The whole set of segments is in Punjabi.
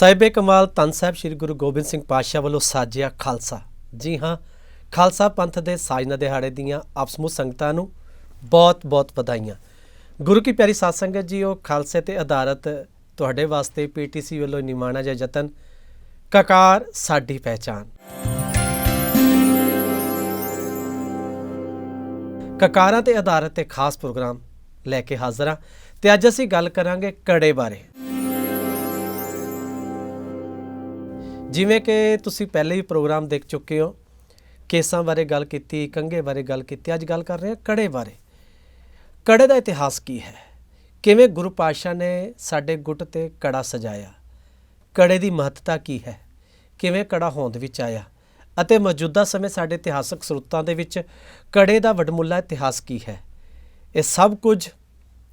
ਸਾਹਿਬੇ ਕਮਾਲ ਤਨ ਸਾਹਿਬ ਸ੍ਰੀ ਗੁਰੂ ਗੋਬਿੰਦ ਸਿੰਘ ਪਾਤਸ਼ਾਹ ਵੱਲੋਂ ਸਾਜਿਆ ਖਾਲਸਾ। ਜੀ ਹਾਂ, ਖਾਲਸਾ ਪੰਥ ਦੇ ਸਾਜਨਾ ਦਿਹਾੜੇ ਦੀਆਂ ਆਪਸਮੂ ਸੰਗਤਾਂ ਨੂੰ ਬਹੁਤ-ਬਹੁਤ ਵਧਾਈਆਂ। ਗੁਰੂ ਕੀ ਪਿਆਰੀ ਸਾਧ ਸੰਗਤ ਜੀ, ਉਹ ਖਾਲਸੇ ਤੇ ਆਧਾਰਿਤ ਤੁਹਾਡੇ ਵਾਸਤੇ ਪੀਟੀਸੀ ਵੱਲੋਂ ਨਿਮਾਣਾ ਜਾਂ ਯਤਨ, ਕਕਾਰ ਸਾਡੀ ਪਹਿਚਾਨ ਕਕਾਰਾਂ ਤੇ ਆਧਾਰਿਤ ਇੱਕ ਖਾਸ ਪ੍ਰੋਗਰਾਮ ਲੈ ਕੇ ਹਾਜ਼ਰ ਹਾਂ। ਤੇ ਅੱਜ ਅਸੀਂ ਗੱਲ ਕਰਾਂਗੇ ਕੜੇ ਬਾਰੇ। ਜਿਵੇਂ ਕਿ ਤੁਸੀਂ ਪਹਿਲੇ ਵੀ ਪ੍ਰੋਗਰਾਮ ਦੇਖ ਚੁੱਕੇ ਹੋ, ਕੇਸਾਂ ਬਾਰੇ ਗੱਲ ਕੀਤੀ ਕੰਗੇ ਬਾਰੇ ਗੱਲ ਕੀਤੀ, ਅੱਜ ਗੱਲ ਕਰ ਰਹੇ ਹਾਂ ਕੜੇ ਬਾਰੇ। ਕੜੇ ਦਾ ਇਤਿਹਾਸ ਕੀ ਹੈ? ਕਿਵੇਂ ਗੁਰੂ ਪਾਤਸ਼ਾਹ ਨੇ ਸਾਡੇ ਗੁੱਟ ਤੇ ਕੜਾ ਸਜਾਇਆ? ਕੜੇ ਦੀ ਮਹੱਤਤਾ ਕੀ ਹੈ? ਕਿਵੇਂ ਕੜਾ ਹੋਂਦ ਵਿੱਚ ਆਇਆ? ਅਤੇ ਮੌਜੂਦਾ ਸਮੇਂ ਸਾਡੇ ਇਤਿਹਾਸਕ ਸਰੋਤਾਂ ਦੇ ਵਿੱਚ ਕੜੇ ਦਾ ਵਡਮੁੱਲਾ ਇਤਿਹਾਸ ਕੀ ਹੈ? ਇਹ ਸਭ ਕੁਝ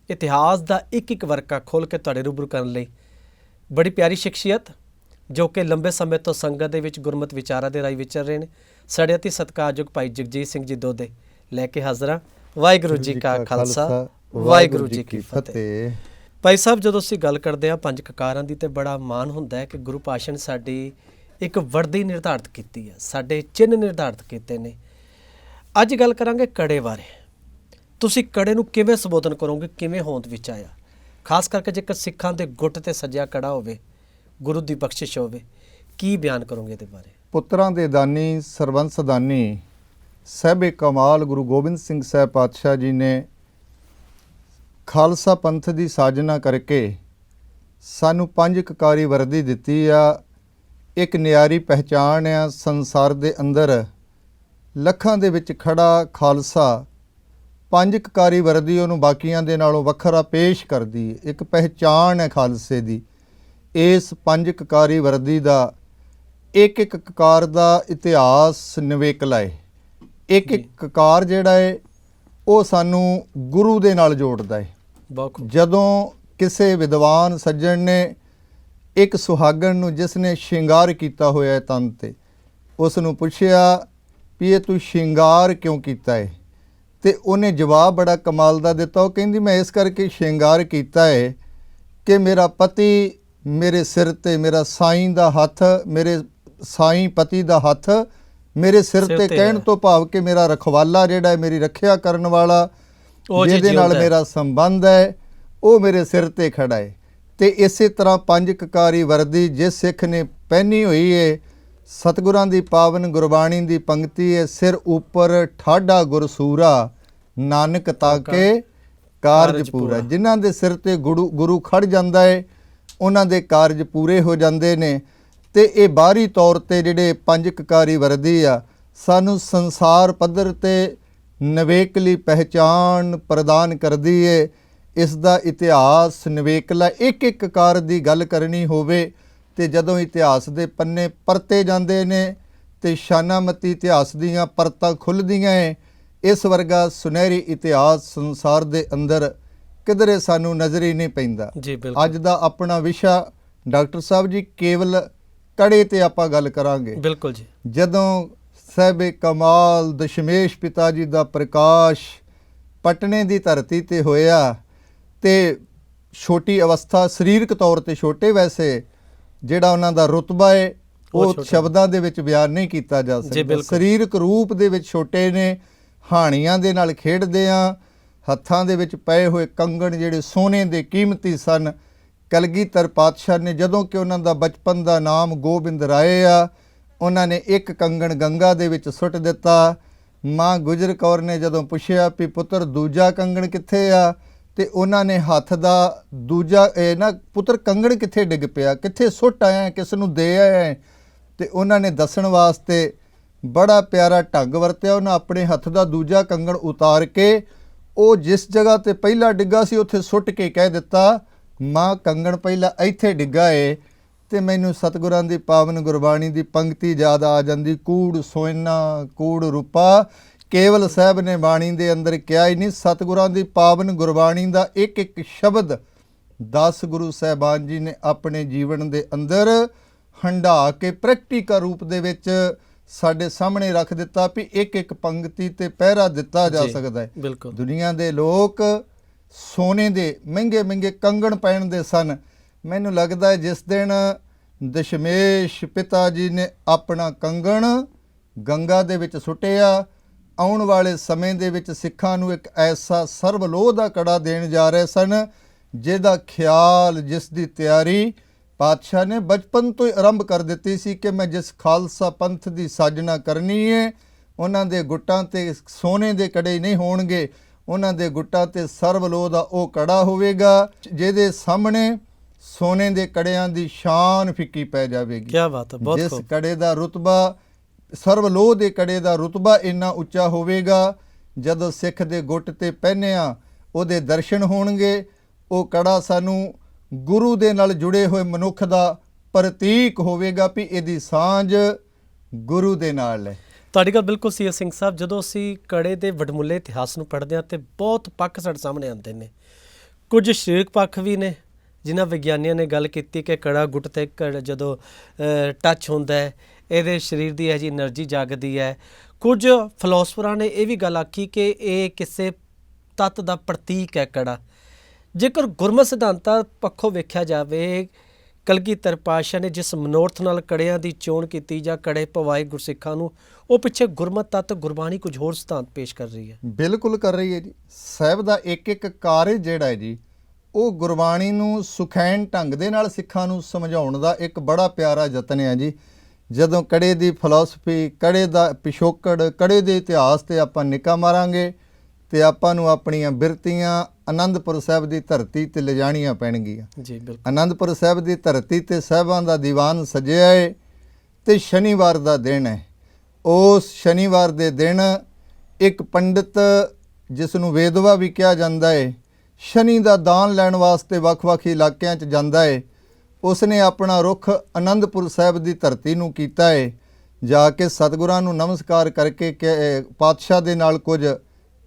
ਇਤਿਹਾਸ ਦਾ ਇੱਕ ਇੱਕ ਵਰਕਾ ਖੋਲ ਕੇ ਤੁਹਾਡੇ ਰੂਬਰੂ ਕਰਨ ਲਈ ਬੜੀ ਪਿਆਰੀ ਸ਼ਖਸੀਅਤ ਜੋ ਕਿ ਲੰਬੇ ਸਮੇਂ ਤੋਂ ਸੰਗਤ ਦੇ ਵਿੱਚ ਗੁਰਮਤ ਵਿਚਾਰਾਂ ਦੇ ਰਾਹੀਂ ਵਿਚਰ ਰਹੇ ਨੇ। ਸਾਡੇ ਅਤੀ ਸਤਿਕਾਰਯੋਗ ਭਾਈ ਜਗਜੀਤ ਸਿੰਘ ਜੀ ਦੋਦੇ ਲੈ ਕੇ ਹਾਜ਼ਰ ਹਾਂ। ਵਾਹਿਗੁਰੂ ਜੀ ਕਾ ਖਾਲਸਾ, ਵਾਹਿਗੁਰੂ ਜੀ ਕੀ ਫਤਿਹ। ਭਾਈ ਸਾਹਿਬ, ਜਦੋਂ ਅਸੀਂ ਗੱਲ ਕਰਦੇ ਹਾਂ ਪੰਜ ਕਕਾਰਾਂ ਦੀ ਤੇ ਬੜਾ ਮਾਣ ਹੁੰਦਾ ਹੈ ਕਿ ਗੁਰੂ ਪਾਸ਼ਾ ਨੇ ਸਾਡੀ ਇੱਕ ਵਰਦੀ ਨਿਰਧਾਰਤ ਕੀਤੀ ਹੈ, ਸਾਡੇ ਚਿੰਨ੍ਹ ਨਿਰਧਾਰਤ ਕੀਤੇ ਨੇ। ਅੱਜ ਗੱਲ ਕਰਾਂਗੇ ਕੜੇ ਬਾਰੇ। ਤੁਸੀਂ ਕੜੇ ਨੂੰ ਕਿਵੇਂ ਸੰਬੋਧਨ ਕਰੋਗੇ, ਕਿਵੇਂ ਹੋਂਦ ਵਿੱਚ ਆਇਆ? ਖਾਸ ਕਰਕੇ ਜੇਕਰ ਸਿੱਖਾਂ ਦੇ ਗੁੱਟ ਤੇ ਸਜਿਆ ਕੜਾ ਹੋਵੇ ਗੁਰੂ ਦੀ ਬਖਸ਼ਿਸ਼ ਹੋਵੇ। ਕੀ ਬਿਆਨ ਕਰੋਗੇ ਇਹਦੇ ਬਾਰੇ? ਪੁੱਤਰਾਂ ਦੇ ਦਾਨੀ, ਸਰਬੰਸ ਦਾਨੀ, ਸਹਿਬੇ ਕਮਾਲ ਗੁਰੂ ਗੋਬਿੰਦ ਸਿੰਘ ਸਾਹਿਬ ਪਾਤਸ਼ਾਹ ਜੀ ਨੇ ਖਾਲਸਾ ਪੰਥ ਦੀ ਸਾਜਨਾ ਕਰਕੇ ਸਾਨੂੰ ਪੰਜ ਕਕਾਰੀ ਵਰਦੀ ਦਿੱਤੀ ਆ। ਇੱਕ ਨਿਆਰੀ ਪਹਿਚਾਣ ਆ, ਸੰਸਾਰ ਦੇ ਅੰਦਰ ਲੱਖਾਂ ਦੇ ਵਿੱਚ ਖੜਾ ਖਾਲਸਾ ਪੰਜ ਕਕਾਰੀ ਵਰਦੀ ਉਹਨੂੰ ਬਾਕੀਆਂ ਦੇ ਨਾਲੋਂ ਵੱਖਰਾ ਪੇਸ਼ ਕਰਦੀ ਹੈ। ਇੱਕ ਪਹਿਚਾਣ ਹੈ ਖਾਲਸੇ ਦੀ। ਇਸ ਪੰਜ ਕਕਾਰੀ ਵਰਦੀ ਦਾ ਇੱਕ ਇੱਕ ਕਕਾਰ ਦਾ ਇਤਿਹਾਸ ਨਿਵੇਕਲਾ ਹੈ ਇੱਕ ਇੱਕ ਕਕਾਰ ਜਿਹੜਾ ਹੈ ਉਹ ਸਾਨੂੰ ਗੁਰੂ ਦੇ ਨਾਲ ਜੋੜਦਾ ਹੈ ਜਦੋਂ ਕਿਸੇ ਵਿਦਵਾਨ ਸੱਜਣ ਨੇ ਇੱਕ ਸੁਹਾਗਣ ਨੂੰ ਜਿਸ ਨੇ ਸ਼ਿੰਗਾਰ ਕੀਤਾ ਹੋਇਆ ਹੈ ਤਨ ਤੇ ਉਸ ਨੂੰ ਪੁੱਛਿਆ ਵੀ ਇਹ ਤੂੰ ਸ਼ਿੰਗਾਰ ਕਿਉਂ ਕੀਤਾ ਹੈ ਤੇ ਉਹਨੇ ਜਵਾਬ ਬੜਾ ਕਮਾਲ ਦਾ ਦਿੱਤਾ। ਉਹ ਕਹਿੰਦੀ ਮੈਂ ਇਸ ਕਰਕੇ ਸ਼ਿੰਗਾਰ ਕੀਤਾ ਹੈ ਕਿ ਮੇਰਾ ਪਤੀ ਮੇਰੇ ਸਿਰ ਤੇ ਮੇਰਾ ਸਾਈਂ ਦਾ ਹੱਥ ਮੇਰੇ ਸਾਈਂ ਪਤੀ ਦਾ ਹੱਥ ਮੇਰੇ ਸਿਰ ਤੇ ਕਹਿਣ। ਤੋਂ ਭਾਵ ਕਿ ਮੇਰਾ ਰਖਵਾਲਾ ਜਿਹੜਾ ਹੈ ਮੇਰੀ ਰੱਖਿਆ ਕਰਨ ਵਾਲਾ ਜਿਹਦੇ ਨਾਲ। ਮੇਰਾ ਸੰਬੰਧ ਹੈ ਉਹ ਮੇਰੇ ਸਿਰ ਤੇ ਖੜਾ ਹੈ ਤੇ ਇਸੇ ਤਰ੍ਹਾਂ ਪੰਜ ਕਕਾਰੀ ਵਰਦੀ ਜਿਸ ਸਿੱਖ ਨੇ ਪਹਿਨੀ ਹੋਈ ਹੈ ਸਤਿਗੁਰਾਂ ਦੀ ਪਾਵਨ ਗੁਰਬਾਣੀ ਦੀ ਪੰਕਤੀ ਹੈ ਸਿਰ ਉੱਪਰ ਠਾਡਾ ਗੁਰਸੂਰਾ ਨਾਨਕ ਤਾਕੇ ਕਾਰਜ ਕਾਰਜ ਪੂਰਾ। ਜਿਨ੍ਹਾਂ ਦੇ ਸਿਰ ਤੇ ਗੁਰੂ ਗੁਰੂ ਖੜ ਜਾਂਦਾ ਹੈ ਉਹਨਾਂ ਦੇ ਕਾਰਜ ਪੂਰੇ ਹੋ ਜਾਂਦੇ ਨੇ ਤੇ ਇਹ ਬਾਹਰੀ ਤੌਰ ਤੇ ਜਿਹੜੇ ਪੰਜ ਕਕਾਰੀ ਵਰਦੀ ਆ, ਸਾਨੂੰ ਸੰਸਾਰ ਪੱਧਰ ਤੇ ਨਵੇਕਲੀ ਪਹਿਚਾਨ ਪ੍ਰਦਾਨ ਕਰਦੀ ਏ। ਇਸ ਦਾ ਇਤਿਹਾਸ ਨਵੇਕਲਾ, ਇੱਕ ਇੱਕ ਕਾਰ ਦੀ ਗੱਲ ਕਰਨੀ ਹੋਵੇ ਤੇ ਜਦੋਂ ਇਤਿਹਾਸ ਦੇ ਪੰਨੇ ਪਰਤੇ ਜਾਂਦੇ ਨੇ ਤੇ ਸ਼ਾਨਾਮਤੀ ਇਤਿਹਾਸ ਦੀਆਂ ਪਰਤਾਂ ਖੁੱਲਦੀਆਂ ਏ, ਇਸ ਵਰਗਾ ਸੁਨਹਿਰੀ ਇਤਿਹਾਸ ਸੰਸਾਰ ਦੇ ਅੰਦਰ ਕਿਧਰੇ ਸਾਨੂੰ ਨਜ਼ਰ ਹੀ ਨਹੀਂ ਪੈਂਦਾ। ਜੀ ਬਿਲਕੁਲ। ਅੱਜ ਦਾ ਆਪਣਾ ਵਿਸ਼ਾ ਡਾਕਟਰ ਸਾਹਿਬ ਜੀ ਕੇਵਲ ਕੜੇ ਤੇ ਆਪਾਂ ਗੱਲ ਕਰਾਂਗੇ। ਬਿਲਕੁਲ ਜੀ। ਜਦੋਂ ਸਹਿਬੇ ਕਮਾਲ ਦਸ਼ਮੇਸ਼ ਪਿਤਾ ਜੀ ਦਾ ਪ੍ਰਕਾਸ਼ ਪਟਨੇ ਦੀ ਧਰਤੀ ਤੇ ਹੋਇਆ ਤੇ ਛੋਟੀ ਅਵਸਥਾ ਸਰੀਰਕ ਤੌਰ ਤੇ ਛੋਟੇ ਵੈਸੇ ਜਿਹੜਾ ਉਹਨਾਂ ਦਾ ਰੁਤਬਾ ਹੈ ਉਹ। ਸ਼ਬਦਾਂ ਦੇ ਵਿੱਚ ਬਿਆਨ ਨਹੀਂ ਕੀਤਾ ਜਾ ਸਕਦਾ। ਸਰੀਰਕ ਰੂਪ ਦੇ ਵਿੱਚ ਛੋਟੇ ਨੇ ਹਾਣੀਆਂ ਦੇ ਨਾਲ ਖੇਡਦੇ ਆ ਹੱਥਾਂ ਦੇ ਵਿੱਚ ਪਏ ਹੋਏ ਕੰਗਣ ਜਿਹੜੇ ਸੋਨੇ ਦੇ ਕੀਮਤੀ ਸਨ, ਕਲਗੀਧਰ ਪਾਤਸ਼ਾਹ ਨੇ ਜਦੋਂ ਕਿ ਉਹਨਾਂ ਦਾ ਬਚਪਨ ਦਾ ਨਾਮ ਗੋਬਿੰਦ ਰਾਏ ਆ, ਉਹਨਾਂ ਨੇ ਇੱਕ ਕੰਗਣ ਗੰਗਾ ਦੇ ਵਿੱਚ ਸੁੱਟ ਦਿੱਤਾ ਮਾਂ ਗੁਜਰ ਕੌਰ ਨੇ ਜਦੋਂ ਪੁੱਛਿਆ ਵੀ ਪੁੱਤਰ ਦੂਜਾ ਕੰਗਣ ਕਿੱਥੇ ਆ, ਤੇ ਉਹਨਾਂ ਨੇ ਹੱਥ ਦਾ ਦੂਜਾ, ਇਹ ਨਾ ਪੁੱਤਰ ਕੰਗਣ ਕਿੱਥੇ ਡਿੱਗ ਪਿਆ, ਕਿੱਥੇ ਸੁੱਟ ਆਇਆ, ਕਿਸ ਨੂੰ ਦੇ ਆਇਆ ਹੈ? ਤੇ ਉਹਨਾਂ ਨੇ ਦੱਸਣ ਵਾਸਤੇ ਬੜਾ ਪਿਆਰਾ ਢੰਗ ਵਰਤਿਆ, ਉਹਨਾਂ ਆਪਣੇ ਹੱਥ ਦਾ ਦੂਜਾ ਕੰਗਣ ਉਤਾਰ ਕੇ ਉਹ ਜਿਸ ਜਗ੍ਹਾ ਤੇ ਪਹਿਲਾਂ ਡਿੱਗਾ ਸੀ, ਉੱਥੇ ਸੁੱਟ ਕੇ ਕਹਿ ਦਿੱਤਾ, ਮਾਂ ਕੰਗਣ ਪਹਿਲਾਂ ਇੱਥੇ ਡਿੱਗਾ ਏ ਤੇ ਮੈਨੂੰ ਸਤਿਗੁਰਾਂ ਦੀ ਪਾਵਨ ਗੁਰਬਾਣੀ ਦੀ ਪੰਕਤੀ ਯਾਦ ਆ ਜਾਂਦੀ। ਕੂੜ ਸੋਇਨਾ, ਕੂੜ ਰੂਪਾ, ਕੇਵਲ ਸਾਹਿਬ ਨੇ ਬਾਣੀ ਦੇ ਅੰਦਰ ਕਿਹਾ ਹੀ ਨਹੀਂ, ਸਤਿਗੁਰਾਂ ਦੀ ਪਾਵਨ ਗੁਰਬਾਣੀ ਦਾ ਇੱਕ ਇੱਕ ਸ਼ਬਦ 10 ਗੁਰੂ ਸਾਹਿਬਾਨ ਜੀ ਨੇ ਆਪਣੇ ਜੀਵਨ ਦੇ ਅੰਦਰ ਹੰਢਾ ਕੇ ਪ੍ਰੈਕਟੀਕਲ ਰੂਪ ਦੇ ਵਿੱਚ ਸਾਡੇ ਸਾਹਮਣੇ ਰੱਖ ਦਿੱਤਾ ਵੀ ਇੱਕ ਇੱਕ ਪੰਕਤੀ ਤੇ ਪਹਿਰਾ ਦਿੱਤਾ ਜਾ ਸਕਦਾ ਹੈ। ਬਿਲਕੁਲ। ਦੁਨੀਆ ਦੇ ਲੋਕ ਸੋਨੇ ਦੇ ਮਹਿੰਗੇ ਮਹਿੰਗੇ ਕੰਗਣ ਪਹਿਨਦੇ ਸਨ। ਮੈਨੂੰ ਲੱਗਦਾ ਹੈ ਜਿਸ ਦਿਨ ਦਸ਼ਮੇਸ਼ ਪਿਤਾ ਜੀ ਨੇ ਆਪਣਾ ਕੰਗਣ ਗੰਗਾ ਦੇ ਵਿੱਚ ਸੁੱਟਿਆ ਆਉਣ ਵਾਲੇ ਸਮੇਂ ਦੇ ਵਿੱਚ ਸਿੱਖਾਂ ਨੂੰ ਇੱਕ ਐਸਾ ਸਰਬਲੋਹ ਦਾ ਕੜਾ ਦੇਣ ਜਾ ਰਹੇ ਸਨ ਜਿਹਦਾ ਖਿਆਲ ਜਿਸ ਦੀ ਤਿਆਰੀ ਪਾਤਸ਼ਾਹ ਨੇ ਬਚਪਨ ਤੋਂ ਹੀ ਆਰੰਭ ਕਰ ਦਿੱਤੀ ਸੀ ਕਿ ਮੈਂ ਜਿਸ ਖਾਲਸਾ ਪੰਥ ਦੀ ਸਾਜਨਾ ਕਰਨੀ ਹੈ ਉਹਨਾਂ ਦੇ ਗੁੱਟਾਂ ਤੇ ਸੋਨੇ ਦੇ ਕੜੇ ਨਹੀਂ ਹੋਣਗੇ ਉਹਨਾਂ ਦੇ ਗੁੱਟਾਂ ਤੇ ਸਰਬਲੋਹ ਦਾ ਉਹ ਕੜਾ ਹੋਵੇਗਾ ਜਿਹਦੇ ਸਾਹਮਣੇ ਸੋਨੇ ਦੇ ਕੜਿਆਂ ਦੀ ਸ਼ਾਨ ਫਿੱਕੀ ਪੈ ਜਾਵੇਗੀ। ਕੀ ਬਾਤ ਹੈ ਬਹੁਤ ਜਿਸ ਕੜੇ ਦਾ ਰੁਤਬਾ ਸਰਵਲੋਹ ਦੇ ਕੜੇ ਦਾ ਰੁਤਬਾ ਇੰਨਾ ਉੱਚਾ ਹੋਵੇਗਾ ਜਦੋਂ ਸਿੱਖ ਦੇ ਗੁੱਟ ਤੇ ਪਹਿਨਿਆ ਉਹਦੇ ਦਰਸ਼ਨ ਹੋਣਗੇ ਉਹ ਕੜਾ ਸਾਨੂੰ ਗੁਰੂ ਦੇ ਨਾਲ ਜੁੜੇ ਹੋਏ ਮਨੁੱਖ ਦਾ ਪ੍ਰਤੀਕ ਹੋਵੇਗਾ ਵੀ ਇਹਦੀ ਸਾਂਝ ਗੁਰੂ ਦੇ ਨਾਲ ਹੈ। ਤੁਹਾਡੀ ਗੱਲ ਬਿਲਕੁਲ ਸੀ ਸਿੰਘ ਸਾਹਿਬ। ਜਦੋਂ ਅਸੀਂ ਕੜੇ ਦੇ ਵਡਮੁੱਲੇ ਇਤਿਹਾਸ ਨੂੰ ਪੜ੍ਹਦੇ ਹਾਂ ਤੇ ਬਹੁਤ ਪੱਖ ਸਾਡੇ ਸਾਹਮਣੇ ਆਉਂਦੇ ਨੇ। ਕੁਝ ਸ਼ਰੀਰਕ ਪੱਖ ਵੀ ਨੇ, ਜਿਨ੍ਹਾਂ ਵਿਗਿਆਨੀਆਂ ਨੇ ਗੱਲ ਕੀਤੀ ਕਿ ਕੜਾ ਗੁੱਟ ਤੇ ਜਦੋਂ ਟੱਚ ਹੁੰਦਾ ਹੈ, ਇਹਦੇ ਸਰੀਰ ਦੀ ਹੈ ਜੀ એનર્ਜੀ ਜਾਗਦੀ ਹੈ। ਕੁਝ ਫਿਲਾਸਫਰਾਂ ਨੇ ਇਹ ਵੀ ਗੱਲ ਆਖੀ ਕਿ ਇਹ ਕਿਸੇ ਤੱਤ ਦਾ ਪ੍ਰਤੀਕ ਹੈ ਕੜਾ। ਜੇਕਰ ਗੁਰਮਤ ਸਿਧਾਂਤਾਂ ਪੱਖੋਂ ਵੇਖਿਆ ਜਾਵੇ ਕਲਗੀਧਰ ਪਾਤਸ਼ਾਹ ਨੇ ਜਿਸ ਮਨੋਰਥ ਨਾਲ ਕੜਿਆਂ ਦੀ ਚੋਣ ਕੀਤੀ ਜਾਂ ਕੜੇ ਪਵਾਏ ਗੁਰਸਿੱਖਾਂ ਨੂੰ, ਉਹ ਪਿੱਛੇ ਗੁਰਮਤ ਤੱਤ, ਗੁਰਬਾਣੀ ਕੁਝ ਹੋਰ ਸਿਧਾਂਤ ਪੇਸ਼ ਕਰ ਰਹੀ ਹੈ। ਬਿਲਕੁਲ ਕਰ ਰਹੀ ਹੈ ਜੀ। ਸਾਹਿਬ ਦਾ ਇੱਕ ਇੱਕ ਕਾਰਜ ਜਿਹੜਾ ਹੈ ਜੀ, ਉਹ ਗੁਰਬਾਣੀ ਨੂੰ ਸੁਖੈਨ ਢੰਗ ਦੇ ਨਾਲ ਸਿੱਖਾਂ ਨੂੰ ਸਮਝਾਉਣ ਦਾ ਇੱਕ ਬੜਾ ਪਿਆਰਾ ਯਤਨ ਹੈ ਜੀ। ਜਦੋਂ ਕੜੇ ਦੀ ਫਿਲਾਸਫੀ, ਕੜੇ ਦਾ ਪਿਛੋਕੜ, ਕੜੇ ਦੇ ਇਤਿਹਾਸ ਤੇ ਆਪਾਂ ਨਿੱਕਾ ਮਾਰਾਂਗੇ ਤੇ ਆਪਾਂ ਨੂੰ ਆਪਣੀਆਂ ਬਿਰਤੀਆਂ ਆਨੰਦਪੁਰ ਸਾਹਿਬ ਦੀ ਧਰਤੀ ਤੇ ਲਿਜਾਣੀਆਂ ਪੈਣਗੀਆਂ। ਜੀ ਬਿਲਕੁਲ। ਆਨੰਦਪੁਰ ਸਾਹਿਬ ਦੀ ਧਰਤੀ ਤੇ ਸਾਹਿਬਾਂ ਦਾ ਦੀਵਾਨ ਸਜਿਆ ਹੈ ਤੇ ਸ਼ਨੀਵਾਰ ਦਾ ਦਿਨ ਹੈ। ਉਸ ਸ਼ਨੀਵਾਰ ਦੇ ਦਿਨ ਇੱਕ ਪੰਡਿਤ ਜਿਸ ਨੂੰ ਵੇਦਵਾ ਵੀ ਕਿਹਾ ਜਾਂਦਾ ਹੈ ਸ਼ਨੀ ਦਾ ਦਾਨ ਲੈਣ ਵਾਸਤੇ ਵੱਖ-ਵੱਖ ਇਲਾਕਿਆਂ 'ਚ ਜਾਂਦਾ ਹੈ ਉਸਨੇ ਆਪਣਾ ਰੁਖ ਆਨੰਦਪੁਰ ਸਾਹਿਬ ਦੀ ਧਰਤੀ ਨੂੰ ਕੀਤਾ ਹੈ ਜਾ ਕੇ ਸਤਿਗੁਰਾਂ ਨੂੰ ਨਮਸਕਾਰ ਕਰਕੇ ਪਾਤਸ਼ਾਹ ਦੇ ਨਾਲ ਕੁਝ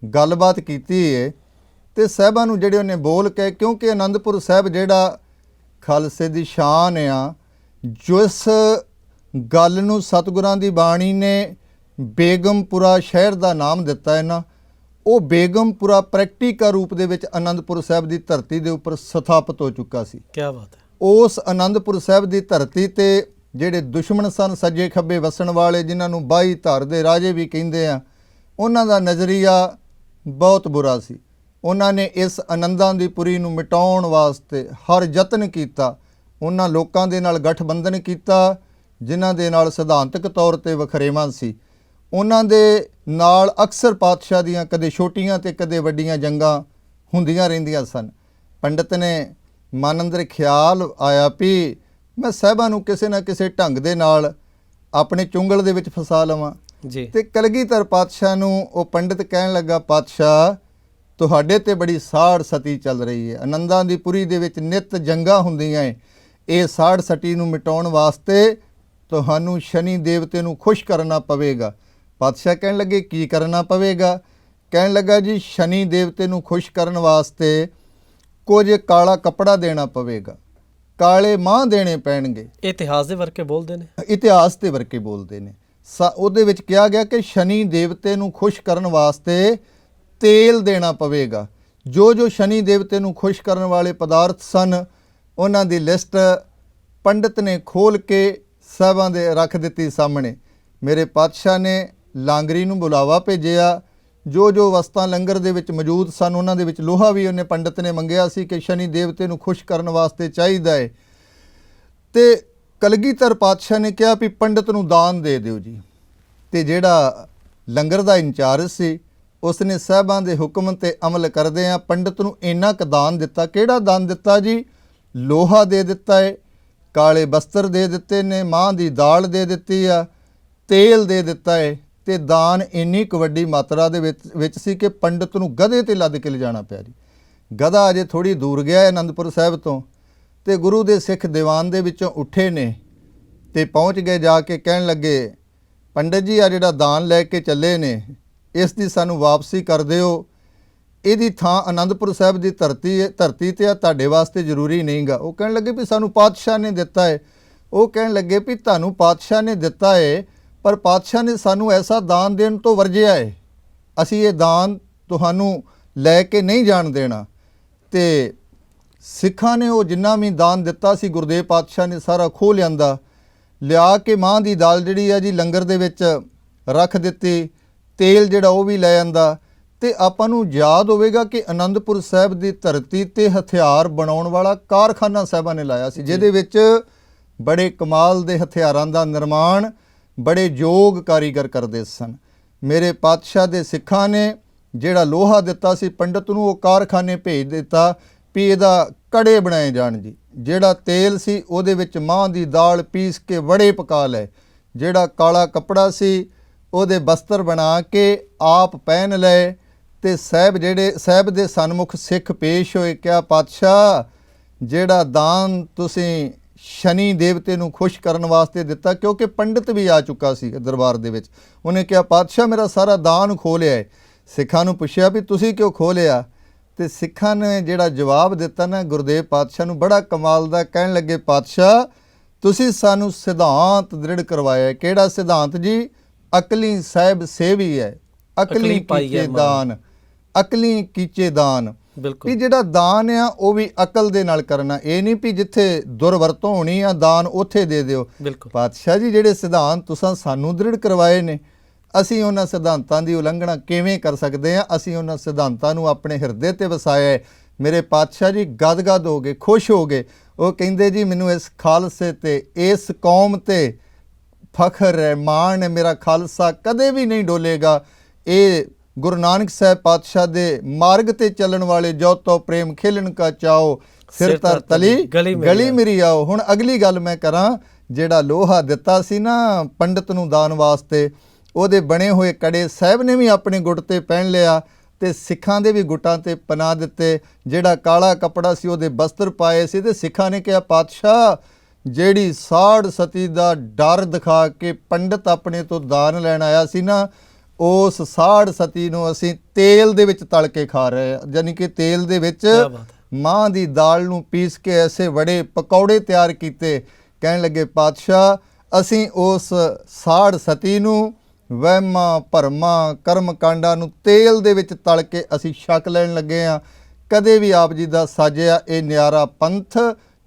ਗੱਲਬਾਤ ਕੀਤੀ ਹੈ ਤੇ ਸਾਹਿਬਾਂ ਨੂੰ ਜਿਹੜੇ ਉਹਨੇ ਬੋਲ ਕੇ ਕਿਉਂਕਿ ਆਨੰਦਪੁਰ ਸਾਹਿਬ ਜਿਹੜਾ ਖਾਲਸੇ ਦੀ ਸ਼ਾਨ ਆ ਜਿਸ ਗੱਲ ਨੂੰ ਸਤਿਗੁਰਾਂ ਦੀ ਬਾਣੀ ਨੇ ਬੇਗਮਪੁਰਾ ਸ਼ਹਿਰ ਦਾ ਨਾਮ ਦਿੱਤਾ ਹੈ ਨਾ ਉਹ ਬੇਗਮਪੁਰਾ ਪ੍ਰੈਕਟੀਕਲ ਰੂਪ ਦੇ ਵਿੱਚ ਆਨੰਦਪੁਰ ਸਾਹਿਬ ਦੀ ਧਰਤੀ ਦੇ ਉੱਪਰ ਸਥਾਪਿਤ ਹੋ ਚੁੱਕਾ ਸੀ। ਕੀ ਬਾਤ ਹੈ। ਉਸ ਆਨੰਦਪੁਰ ਸਾਹਿਬ ਦੀ ਧਰਤੀ ਤੇ ਜਿਹੜੇ ਦੁਸ਼ਮਣ ਸਨ ਸੱਜੇ ਖੱਬੇ ਵਸਣ ਵਾਲੇ ਜਿਨ੍ਹਾਂ ਨੂੰ ਬਾਈ ਧਰ ਦੇ ਰਾਜੇ ਵੀ ਕਹਿੰਦੇ ਆ ਉਹਨਾਂ ਦਾ ਨਜ਼ਰੀਆ ਬਹੁਤ ਬੁਰਾ ਸੀ। ਉਹਨਾਂ ਨੇ ਇਸ ਆਨੰਦਾਂ ਦੀ ਪੁਰੀ ਨੂੰ ਮਿਟਾਉਣ ਵਾਸਤੇ ਹਰ ਯਤਨ ਕੀਤਾ। ਉਹਨਾਂ ਲੋਕਾਂ ਦੇ ਨਾਲ ਗਠਬੰਧਨ ਕੀਤਾ ਜਿਨ੍ਹਾਂ ਦੇ ਨਾਲ ਸਿਧਾਂਤਕ ਤੌਰ ਤੇ ਵਖਰੇਵਾਂ ਸੀ। ਉਹਨਾਂ ਦੇ ਨਾਲ ਅਕਸਰ ਪਾਤਸ਼ਾਹ ਦੀਆਂ ਕਦੇ ਛੋਟੀਆਂ ਤੇ ਕਦੇ ਵੱਡੀਆਂ ਜੰਗਾਂ ਹੁੰਦੀਆਂ ਰਹਿੰਦੀਆਂ ਸਨ। ਪੰਡਤ ਨੇ ਮਨ ਅੰਦਰ ਖਿਆਲ ਆਇਆ ਵੀ ਮੈਂ ਸਾਹਿਬਾਂ ਨੂੰ ਕਿਸੇ ਨਾ ਕਿਸੇ ਢੰਗ ਦੇ ਨਾਲ ਆਪਣੇ ਚੁੰਗਲ ਦੇ ਵਿੱਚ ਫਸਾ ਲਵਾਂ। ਜੀ। ਤੇ ਕਲਗੀਧਰ ਪਾਤਸ਼ਾਹ ਨੂੰ ਉਹ ਪੰਡਿਤ ਕਹਿਣ ਲੱਗਾ ਪਾਤਸ਼ਾਹ ਤੁਹਾਡੇ ਤੇ ਬੜੀ ਸਾੜ ਸਤੀ ਚੱਲ ਰਹੀ ਹੈ। ਆਨੰਦਾਂ ਦੀ ਪੁਰੀ ਦੇ ਵਿੱਚ ਨਿਤ ਜੰਗਾਂ ਹੁੰਦੀਆਂ ਏ। ਇਹ ਸਾੜ ਸਤੀ ਨੂੰ ਮਿਟਾਉਣ ਵਾਸਤੇ ਤੁਹਾਨੂੰ ਸ਼ਨੀ ਦੇਵਤੇ ਨੂੰ ਖੁਸ਼ ਕਰਨਾ ਪਵੇਗਾ। ਪਾਤਸ਼ਾਹ ਕਹਿਣ ਲੱਗੇ ਕੀ ਕਰਨਾ ਪਵੇਗਾ? ਕਹਿਣ ਲੱਗਾ ਜੀ ਸ਼ਨੀ ਦੇਵਤੇ ਨੂੰ ਖੁਸ਼ ਕਰਨ ਵਾਸਤੇ ਕੁਝ ਕਾਲਾ ਕੱਪੜਾ ਦੇਣਾ ਪਵੇਗਾ। ਕਾਲੇ ਮਾਂ ਦੇਣੇ ਪੈਣਗੇ। ਇਤਿਹਾਸ ਦੇ ਵਰਕੇ ਬੋਲਦੇ ਨੇ। ਇਤਿਹਾਸ ਦੇ ਵਰਕੇ ਬੋਲਦੇ ਨੇ। ਉਹਦੇ ਵਿੱਚ ਕਿਹਾ ਗਿਆ ਕਿ ਸ਼ਨੀ ਦੇਵਤੇ ਨੂੰ ਖੁਸ਼ ਕਰਨ ਵਾਸਤੇ ਤੇਲ ਦੇਣਾ ਪਵੇਗਾ। ਜੋ ਜੋ ਸ਼ਨੀ ਦੇਵਤੇ ਨੂੰ ਖੁਸ਼ ਕਰਨ ਵਾਲੇ ਪਦਾਰਥ ਸਨ, ਉਹਨਾਂ ਦੀ ਲਿਸਟ ਪੰਡਿਤ ਨੇ ਖੋਲ ਕੇ ਸਾਹਿਬਾਂ ਦੇ ਰੱਖ ਦਿੱਤੀ ਸਾਹਮਣੇ। ਮੇਰੇ ਪਾਤਸ਼ਾਹ ਨੇ ਲਾਂਗਰੀ ਨੂੰ ਬੁਲਾਵਾ ਭੇਜਿਆ। ਜੋ ਜੋ ਵਸਤਾਂ ਲੰਗਰ ਦੇ ਵਿੱਚ ਮੌਜੂਦ ਸਨ, ਉਹਨਾਂ ਦੇ ਵਿੱਚ ਲੋਹਾ ਵੀ ਉਹਨੇ ਪੰਡਿਤ ਨੇ ਮੰਗਿਆ ਸੀ ਕਿ ਸ਼ਨੀ ਦੇਵਤੇ ਨੂੰ ਖੁਸ਼ ਕਰਨ ਵਾਸਤੇ ਚਾਹੀਦਾ ਹੈ ਤੇ ਕਲਗੀਧਰ ਪਾਤਸ਼ਾਹ ਨੇ ਕਿਹਾ ਵੀ ਪੰਡਿਤ ਨੂੰ ਦਾਨ ਦੇ ਦਿਓ ਜੀ। ਤੇ ਜਿਹੜਾ ਲੰਗਰ ਦਾ ਇੰਚਾਰਜ ਸੀ ਉਸ ਨੇ ਸਾਹਿਬਾਂ ਦੇ ਹੁਕਮ ਤੇ ਅਮਲ ਕਰਦੇ ਆ। ਪੰਡਿਤ ਨੂੰ ਇੰਨਾ ਕੁ ਦਾਨ ਦਿੱਤਾ। ਕਿਹੜਾ ਦਾਨ ਦਿੱਤਾ ਜੀ? ਲੋਹਾ ਦੇ ਦਿੱਤਾ ਹੈ ਕਾਲੇ ਬਸਤਰ ਦੇ ਦਿੱਤੇ ਨੇ, ਮਾਂ ਦੀ ਦਾਲ ਦੇ ਦਿੱਤੀ ਆ, ਤੇਲ ਦੇ ਦਿੱਤਾ ਹੈ ਤੇ ਦਾਨ ਇੰਨੀ ਕੁ ਵੱਡੀ ਮਾਤਰਾ ਦੇ ਵਿੱਚ ਵਿੱਚ ਸੀ ਕਿ ਪੰਡਿਤ ਨੂੰ ਗਧੇ ਤੇ ਲੱਦ ਕੇ ਲਿਜਾਣਾ ਪਿਆ ਜੀ। ਗਧਾ ਅਜੇ ਥੋੜੀ ਦੂਰ ਗਿਆ ਹੈ ਅਨੰਦਪੁਰ ਸਾਹਿਬ ਤੋਂ। ਤੇ ਗੁਰੂ ਦੇ ਸਿੱਖ ਦੀਵਾਨ ਦੇ ਵਿੱਚੋਂ ਉੱਠੇ ਨੇ ਤੇ ਪਹੁੰਚ ਗਏ ਜਾ ਕੇ ਕਹਿਣ ਲੱਗੇ, ਪੰਡਤ ਜੀ ਆ ਜਿਹੜਾ ਦਾਨ ਲੈ ਕੇ ਚੱਲੇ ਨੇ ਇਸ ਦੀ ਸਾਨੂੰ ਵਾਪਸੀ ਕਰ ਦਿਓ। ਇਹਦੀ ਥਾਂ ਆਨੰਦਪੁਰ ਸਾਹਿਬ ਦੀ ਧਰਤੀ ਹੈ, ਧਰਤੀ ਤੇ ਆ, ਤੁਹਾਡੇ ਵਾਸਤੇ ਜ਼ਰੂਰੀ ਨਹੀਂਗਾ ਉਹ ਕਹਿਣ ਲੱਗੇ ਵੀ ਸਾਨੂੰ ਪਾਤਸ਼ਾਹ ਨੇ ਦਿੱਤਾ ਹੈ। ਉਹ ਕਹਿਣ ਲੱਗੇ ਵੀ ਤੁਹਾਨੂੰ ਪਾਤਸ਼ਾਹ ਨੇ ਦਿੱਤਾ ਹੈ, ਪਰ ਪਾਤਸ਼ਾਹ ਨੇ ਸਾਨੂੰ ਐਸਾ ਦਾਨ ਦੇਣ ਤੋਂ ਵਰਜਿਆ ਹੈ। ਅਸੀਂ ਇਹ ਦਾਨ ਤੁਹਾਨੂੰ ਲੈ ਕੇ ਨਹੀਂ ਜਾਣ ਦੇਣਾ। ਤੇ ਸਿੱਖਾਂ ਨੇ ਉਹ ਜਿੰਨਾ ਵੀ ਦਾਨ ਦਿੱਤਾ ਸੀ, ਗੁਰਦੇਵ ਪਾਤਸ਼ਾਹ ਨੇ ਸਾਰਾ ਖੋਹ ਲਿਆਂਦਾ। ਲਿਆ ਕੇ ਮਾਂ ਦੀ ਦਾਲ ਜਿਹੜੀ ਆ ਜੀ ਲੰਗਰ ਦੇ ਵਿੱਚ ਰੱਖ ਦਿੱਤੀ। ਤੇਲ ਜਿਹੜਾ ਉਹ ਵੀ ਲੈ ਆਂਦਾ ਤੇ ਆਪਾਂ ਨੂੰ ਯਾਦ ਹੋਵੇਗਾ ਕਿ ਆਨੰਦਪੁਰ ਸਾਹਿਬ ਦੀ ਧਰਤੀ ਤੇ ਹਥਿਆਰ ਬਣਾਉਣ ਵਾਲਾ ਕਾਰਖਾਨਾ ਸਾਹਿਬਾਂ ਨੇ ਲਾਇਆ ਸੀ ਜਿਹਦੇ ਵਿੱਚ ਬੜੇ ਕਮਾਲ ਦੇ ਹਥਿਆਰਾਂ ਦਾ ਨਿਰਮਾਣ ਬੜੇ ਯੋਗ ਕਾਰੀਗਰ ਕਰਦੇ ਸਨ। ਮੇਰੇ ਪਾਤਸ਼ਾਹ ਦੇ ਸਿੱਖਾਂ ਨੇ ਜਿਹੜਾ ਲੋਹਾ ਦਿੱਤਾ ਸੀ ਪੰਡਤ ਨੂੰ ਉਹ ਕਾਰਖਾਨੇ ਭੇਜ ਦਿੱਤਾ ਵੀ ਇਹਦਾ ਕੜੇ ਬਣਾਏ ਜਾਣ ਜੀ। ਜਿਹੜਾ ਤੇਲ ਸੀ ਉਹਦੇ ਵਿੱਚ ਮਾਂ ਦੀ ਦਾਲ ਪੀਸ ਕੇ ਵੜੇ ਪਕਾ ਲਏ। ਜਿਹੜਾ ਕਾਲਾ ਕੱਪੜਾ ਸੀ ਉਹਦੇ ਬਸਤਰ ਬਣਾ ਕੇ ਆਪ ਪਹਿਨ ਲਏ ਤੇ ਸਾਹਿਬ ਜਿਹੜੇ, ਸਾਹਿਬ ਦੇ ਸਨਮੁਖ ਸਿੱਖ ਪੇਸ਼ ਹੋਏ ਕਿਹਾ ਪਾਤਸ਼ਾਹ, ਜਿਹੜਾ ਦਾਨ ਤੁਸੀਂ ਸ਼ਨੀ ਦੇਵਤੇ ਨੂੰ ਖੁਸ਼ ਕਰਨ ਵਾਸਤੇ ਦਿੱਤਾ, ਕਿਉਂਕਿ ਪੰਡਿਤ ਵੀ ਆ ਚੁੱਕਾ ਸੀ ਦਰਬਾਰ ਦੇ ਵਿੱਚ। ਉਹਨੇ ਕਿਹਾ, ਪਾਤਸ਼ਾਹ, ਮੇਰਾ ਸਾਰਾ ਦਾਨ ਖੋਹ ਲਿਆ ਹੈ ਸਿੱਖਾਂ ਨੂੰ ਪੁੱਛਿਆ ਵੀ ਤੁਸੀਂ ਕਿਉਂ ਖੋਹ ਲਿਆ ਤੇ ਸਿੱਖਾਂ ਨੇ ਜਿਹੜਾ ਜਵਾਬ ਦਿੱਤਾ ਨਾ, ਗੁਰਦੇਵ ਪਾਤਸ਼ਾਹ ਨੂੰ ਬੜਾ ਕਮਾਲ ਦਾ ਕਹਿਣ ਲੱਗੇ, ਪਾਤਸ਼ਾਹ, ਤੁਸੀਂ ਸਾਨੂੰ ਸਿਧਾਂਤ ਦ੍ਰਿੜ ਕਰਵਾਇਆ ਕਿਹੜਾ ਸਿਧਾਂਤ ਜੀ? ਅਕਲੀ ਸਾਹਿਬ ਸੇਵੀ ਹੈ ਅਕਲੀ ਕੀਚੇ। ਦਾਨ ਅਕਲੀ ਕੀਚੇ ਦਾਨ। ਵੀ ਜਿਹੜਾ ਦਾਨ ਆ ਉਹ ਵੀ ਅਕਲ ਦੇ ਨਾਲ ਕਰਨਾ। ਇਹ ਨਹੀਂ ਵੀ ਜਿੱਥੇ ਦੁਰਵਰਤੋਂ ਹੋਣੀ ਆ ਦਾਨ ਉੱਥੇ ਦੇ ਦਿਓ। ਪਾਤਸ਼ਾਹ ਜੀ ਜਿਹੜੇ ਸਿਧਾਂਤ ਤੁਸੀਂ ਸਾਨੂੰ ਦ੍ਰਿੜ ਕਰਵਾਏ ਨੇ ਅਸੀਂ ਉਹਨਾਂ ਸਿਧਾਂਤਾਂ ਦੀ ਉਲੰਘਣਾ ਕਿਵੇਂ ਕਰ ਸਕਦੇ ਆ? ਅਸੀਂ ਉਹਨਾਂ ਸਿਧਾਂਤਾਂ ਨੂੰ ਆਪਣੇ ਹਿਰਦੇ ਤੇ ਵਸਾਇਆ ਹੈ। ਮੇਰੇ ਪਾਤਸ਼ਾਹ ਜੀ ਗਦਗਦ ਹੋ ਗਏ ਖੁਸ਼ ਹੋ ਗਏ। ਉਹ ਕਹਿੰਦੇ ਜੀ ਮੈਨੂੰ ਇਸ ਖਾਲਸੇ ਤੇ ਇਸ ਕੌਮ ਤੇ ਫਖਰ ਹੈ ਮਾਣ ਹੈ ਮੇਰਾ ਖਾਲਸਾ ਕਦੇ ਵੀ ਨਹੀਂ ਡੋਲੇਗਾ। ਇਹ ਗੁਰੂ ਨਾਨਕ ਸਾਹਿਬ ਪਾਤਸ਼ਾਹ ਦੇ ਮਾਰਗ ਤੇ ਚੱਲਣ ਵਾਲੇ ਜੋ ਤੋ ਪ੍ਰੇਮ ਖੇਲਣ ਕਾ ਚਾਓ ਸਿਰ ਤਰ ਤਲੀ ਗਲੀ ਮੇਰੀ ਆਓ। ਹੁਣ ਅਗਲੀ ਗੱਲ ਮੈਂ ਕਰਾਂ ਜਿਹੜਾ ਲੋਹਾ ਦਿੱਤਾ ਸੀ ਨਾ ਪੰਡਤ ਨੂੰ ਦਾਨ ਵਾਸਤੇ ਉਹਦੇ ਬਣੇ ਹੋਏ ਕੜੇ ਸਾਹਿਬ ਨੇ ਵੀ ਆਪਣੇ ਗੁੱਟ ਤੇ ਪਹਿਨ ਲਿਆ ਤੇ ਸਿੱਖਾਂ ਦੇ ਵੀ ਗੁੱਟਾਂ ਤੇ ਪਨਾ ਦਿੱਤੇ। ਜਿਹੜਾ ਕਾਲਾ ਕੱਪੜਾ ਸੀ ਉਹਦੇ ਬਸਤਰ ਪਾਏ ਸੀ ਤੇ ਸਿੱਖਾਂ ਨੇ ਕਿਹਾ ਪਾਤਸ਼ਾਹ ਜਿਹੜੀ ਸਾੜ ਸਤੀ ਦਾ ਡਰ ਦਿਖਾ ਕੇ ਪੰਡਤ ਆਪਣੇ ਤੋਂ ਦਾਨ ਲੈਣ ਆਇਆ ਸੀ ਨਾ ਉਸ ਸਾੜ ਸਤੀ ਨੂੰ ਅਸੀਂ ਤੇਲ ਦੇ ਵਿੱਚ ਤਲ ਕੇ ਖਾ ਰਹੇ ਹਾਂ। ਯਾਨੀ ਕਿ ਤੇਲ ਦੇ ਵਿੱਚ। ਮਾਂ ਦੀ ਦਾਲ ਨੂੰ ਪੀਸ ਕੇ ਐਸੇ ਬੜੇ ਪਕੌੜੇ ਤਿਆਰ ਕੀਤੇ। ਕਹਿਣ ਲੱਗੇ ਪਾਤਸ਼ਾਹ ਅਸੀਂ ਉਸ ਸਾੜ ਸਤੀ ਨੂੰ ਵਹਿਮਾਂ ਭਰਮਾਂ ਕਰਮ ਕਾਂਡਾਂ ਨੂੰ ਤੇਲ ਦੇ ਵਿੱਚ ਤਲ ਕੇ ਅਸੀਂ ਛਕ ਲੈਣ ਲੱਗੇ ਆ ਕਦੇ ਵੀ ਆਪ ਜੀ ਦਾ ਸਾਜਿਆ ਇਹ ਨਿਆਰਾ ਪੰਥ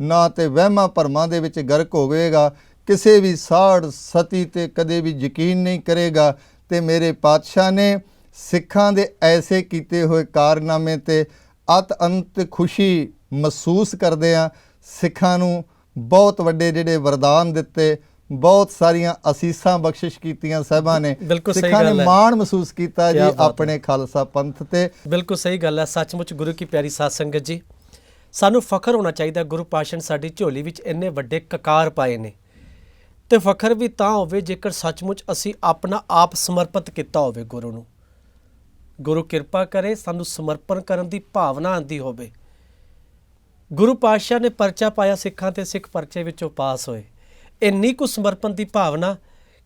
ਨਾ ਤੇ ਵਹਿਮਾਂ ਭਰਮਾਂ ਦੇ ਵਿੱਚ ਗਰਕ ਹੋਵੇਗਾ ਕਿਸੇ ਵੀ ਸਾੜ ਸਤੀ ਤੇ ਕਦੇ ਵੀ ਯਕੀਨ ਨਹੀਂ ਕਰੇਗਾ। ਤੇ ਮੇਰੇ ਪਾਤਸ਼ਾਹ ਨੇ ਸਿੱਖਾਂ ਦੇ ਐਸੇ ਕੀਤੇ ਹੋਏ ਕਾਰਨਾਮੇ ਤੇ ਅਤ ਅੰਤ ਖੁਸ਼ੀ ਮਹਿਸੂਸ ਕਰਦੇ ਆ। ਸਿੱਖਾਂ ਨੂੰ ਬਹੁਤ ਵੱਡੇ ਜਿਹੜੇ ਵਰਦਾਨ ਦਿੱਤੇ ਬਹੁਤ ਸਾਰੀਆਂ ਅਸੀਸਾਂ ਬਖਸ਼ਿਸ਼ ਕੀਤੀਆਂ ਸਾਹਿਬਾਂ ਨੇ। ਸਿੱਖਾਂ ਨੇ। ਮਾਣ ਮਹਿਸੂਸ ਕੀਤਾ ਜੀ। ਆਪਣੇ ਖਾਲਸਾ ਪੰਥ ਤੇ। ਬਿਲਕੁਲ ਸਹੀ ਗੱਲ ਹੈ। ਸੱਚਮੁੱਚ ਗੁਰੂ ਕੀ ਪਿਆਰੀ ਸਾਧ ਸੰਗਤ ਜੀ ਸਾਨੂੰ ਫਖਰ ਹੋਣਾ ਚਾਹੀਦਾ ਗੁਰੂ ਪਾਸ਼ਾ ਨੇ ਸਾਡੀ ਝੋਲੀ ਵਿੱਚ ਇੰਨੇ ਵੱਡੇ ਕਕਾਰ ਪਾਏ ਨੇ। ਤੇ ਫਖਰ ਵੀ ਤਾਂ ਹੋਵੇ ਜੇਕਰ ਸੱਚਮੁੱਚ ਅਸੀਂ ਆਪਣਾ ਆਪ ਸਮਰਪਿਤ ਕੀਤਾ ਹੋਵੇ ਗੁਰੂ ਨੂੰ। ਗੁਰੂ ਕਿਰਪਾ ਕਰੇ ਸਾਨੂੰ ਸਮਰਪਣ ਕਰਨ ਦੀ ਭਾਵਨਾ ਆਂਦੀ ਹੋਵੇ। ਗੁਰੂ ਪਾਤਸ਼ਾਹ ਨੇ ਪਰਚਾ ਪਾਇਆ ਸਿੱਖਾਂ ਤੇ, ਸਿੱਖ ਪਰਚੇ ਵਿੱਚੋਂ ਪਾਸ ਹੋਏ। ਇੰਨੀ ਕੁ ਸਮਰਪਣ ਦੀ ਭਾਵਨਾ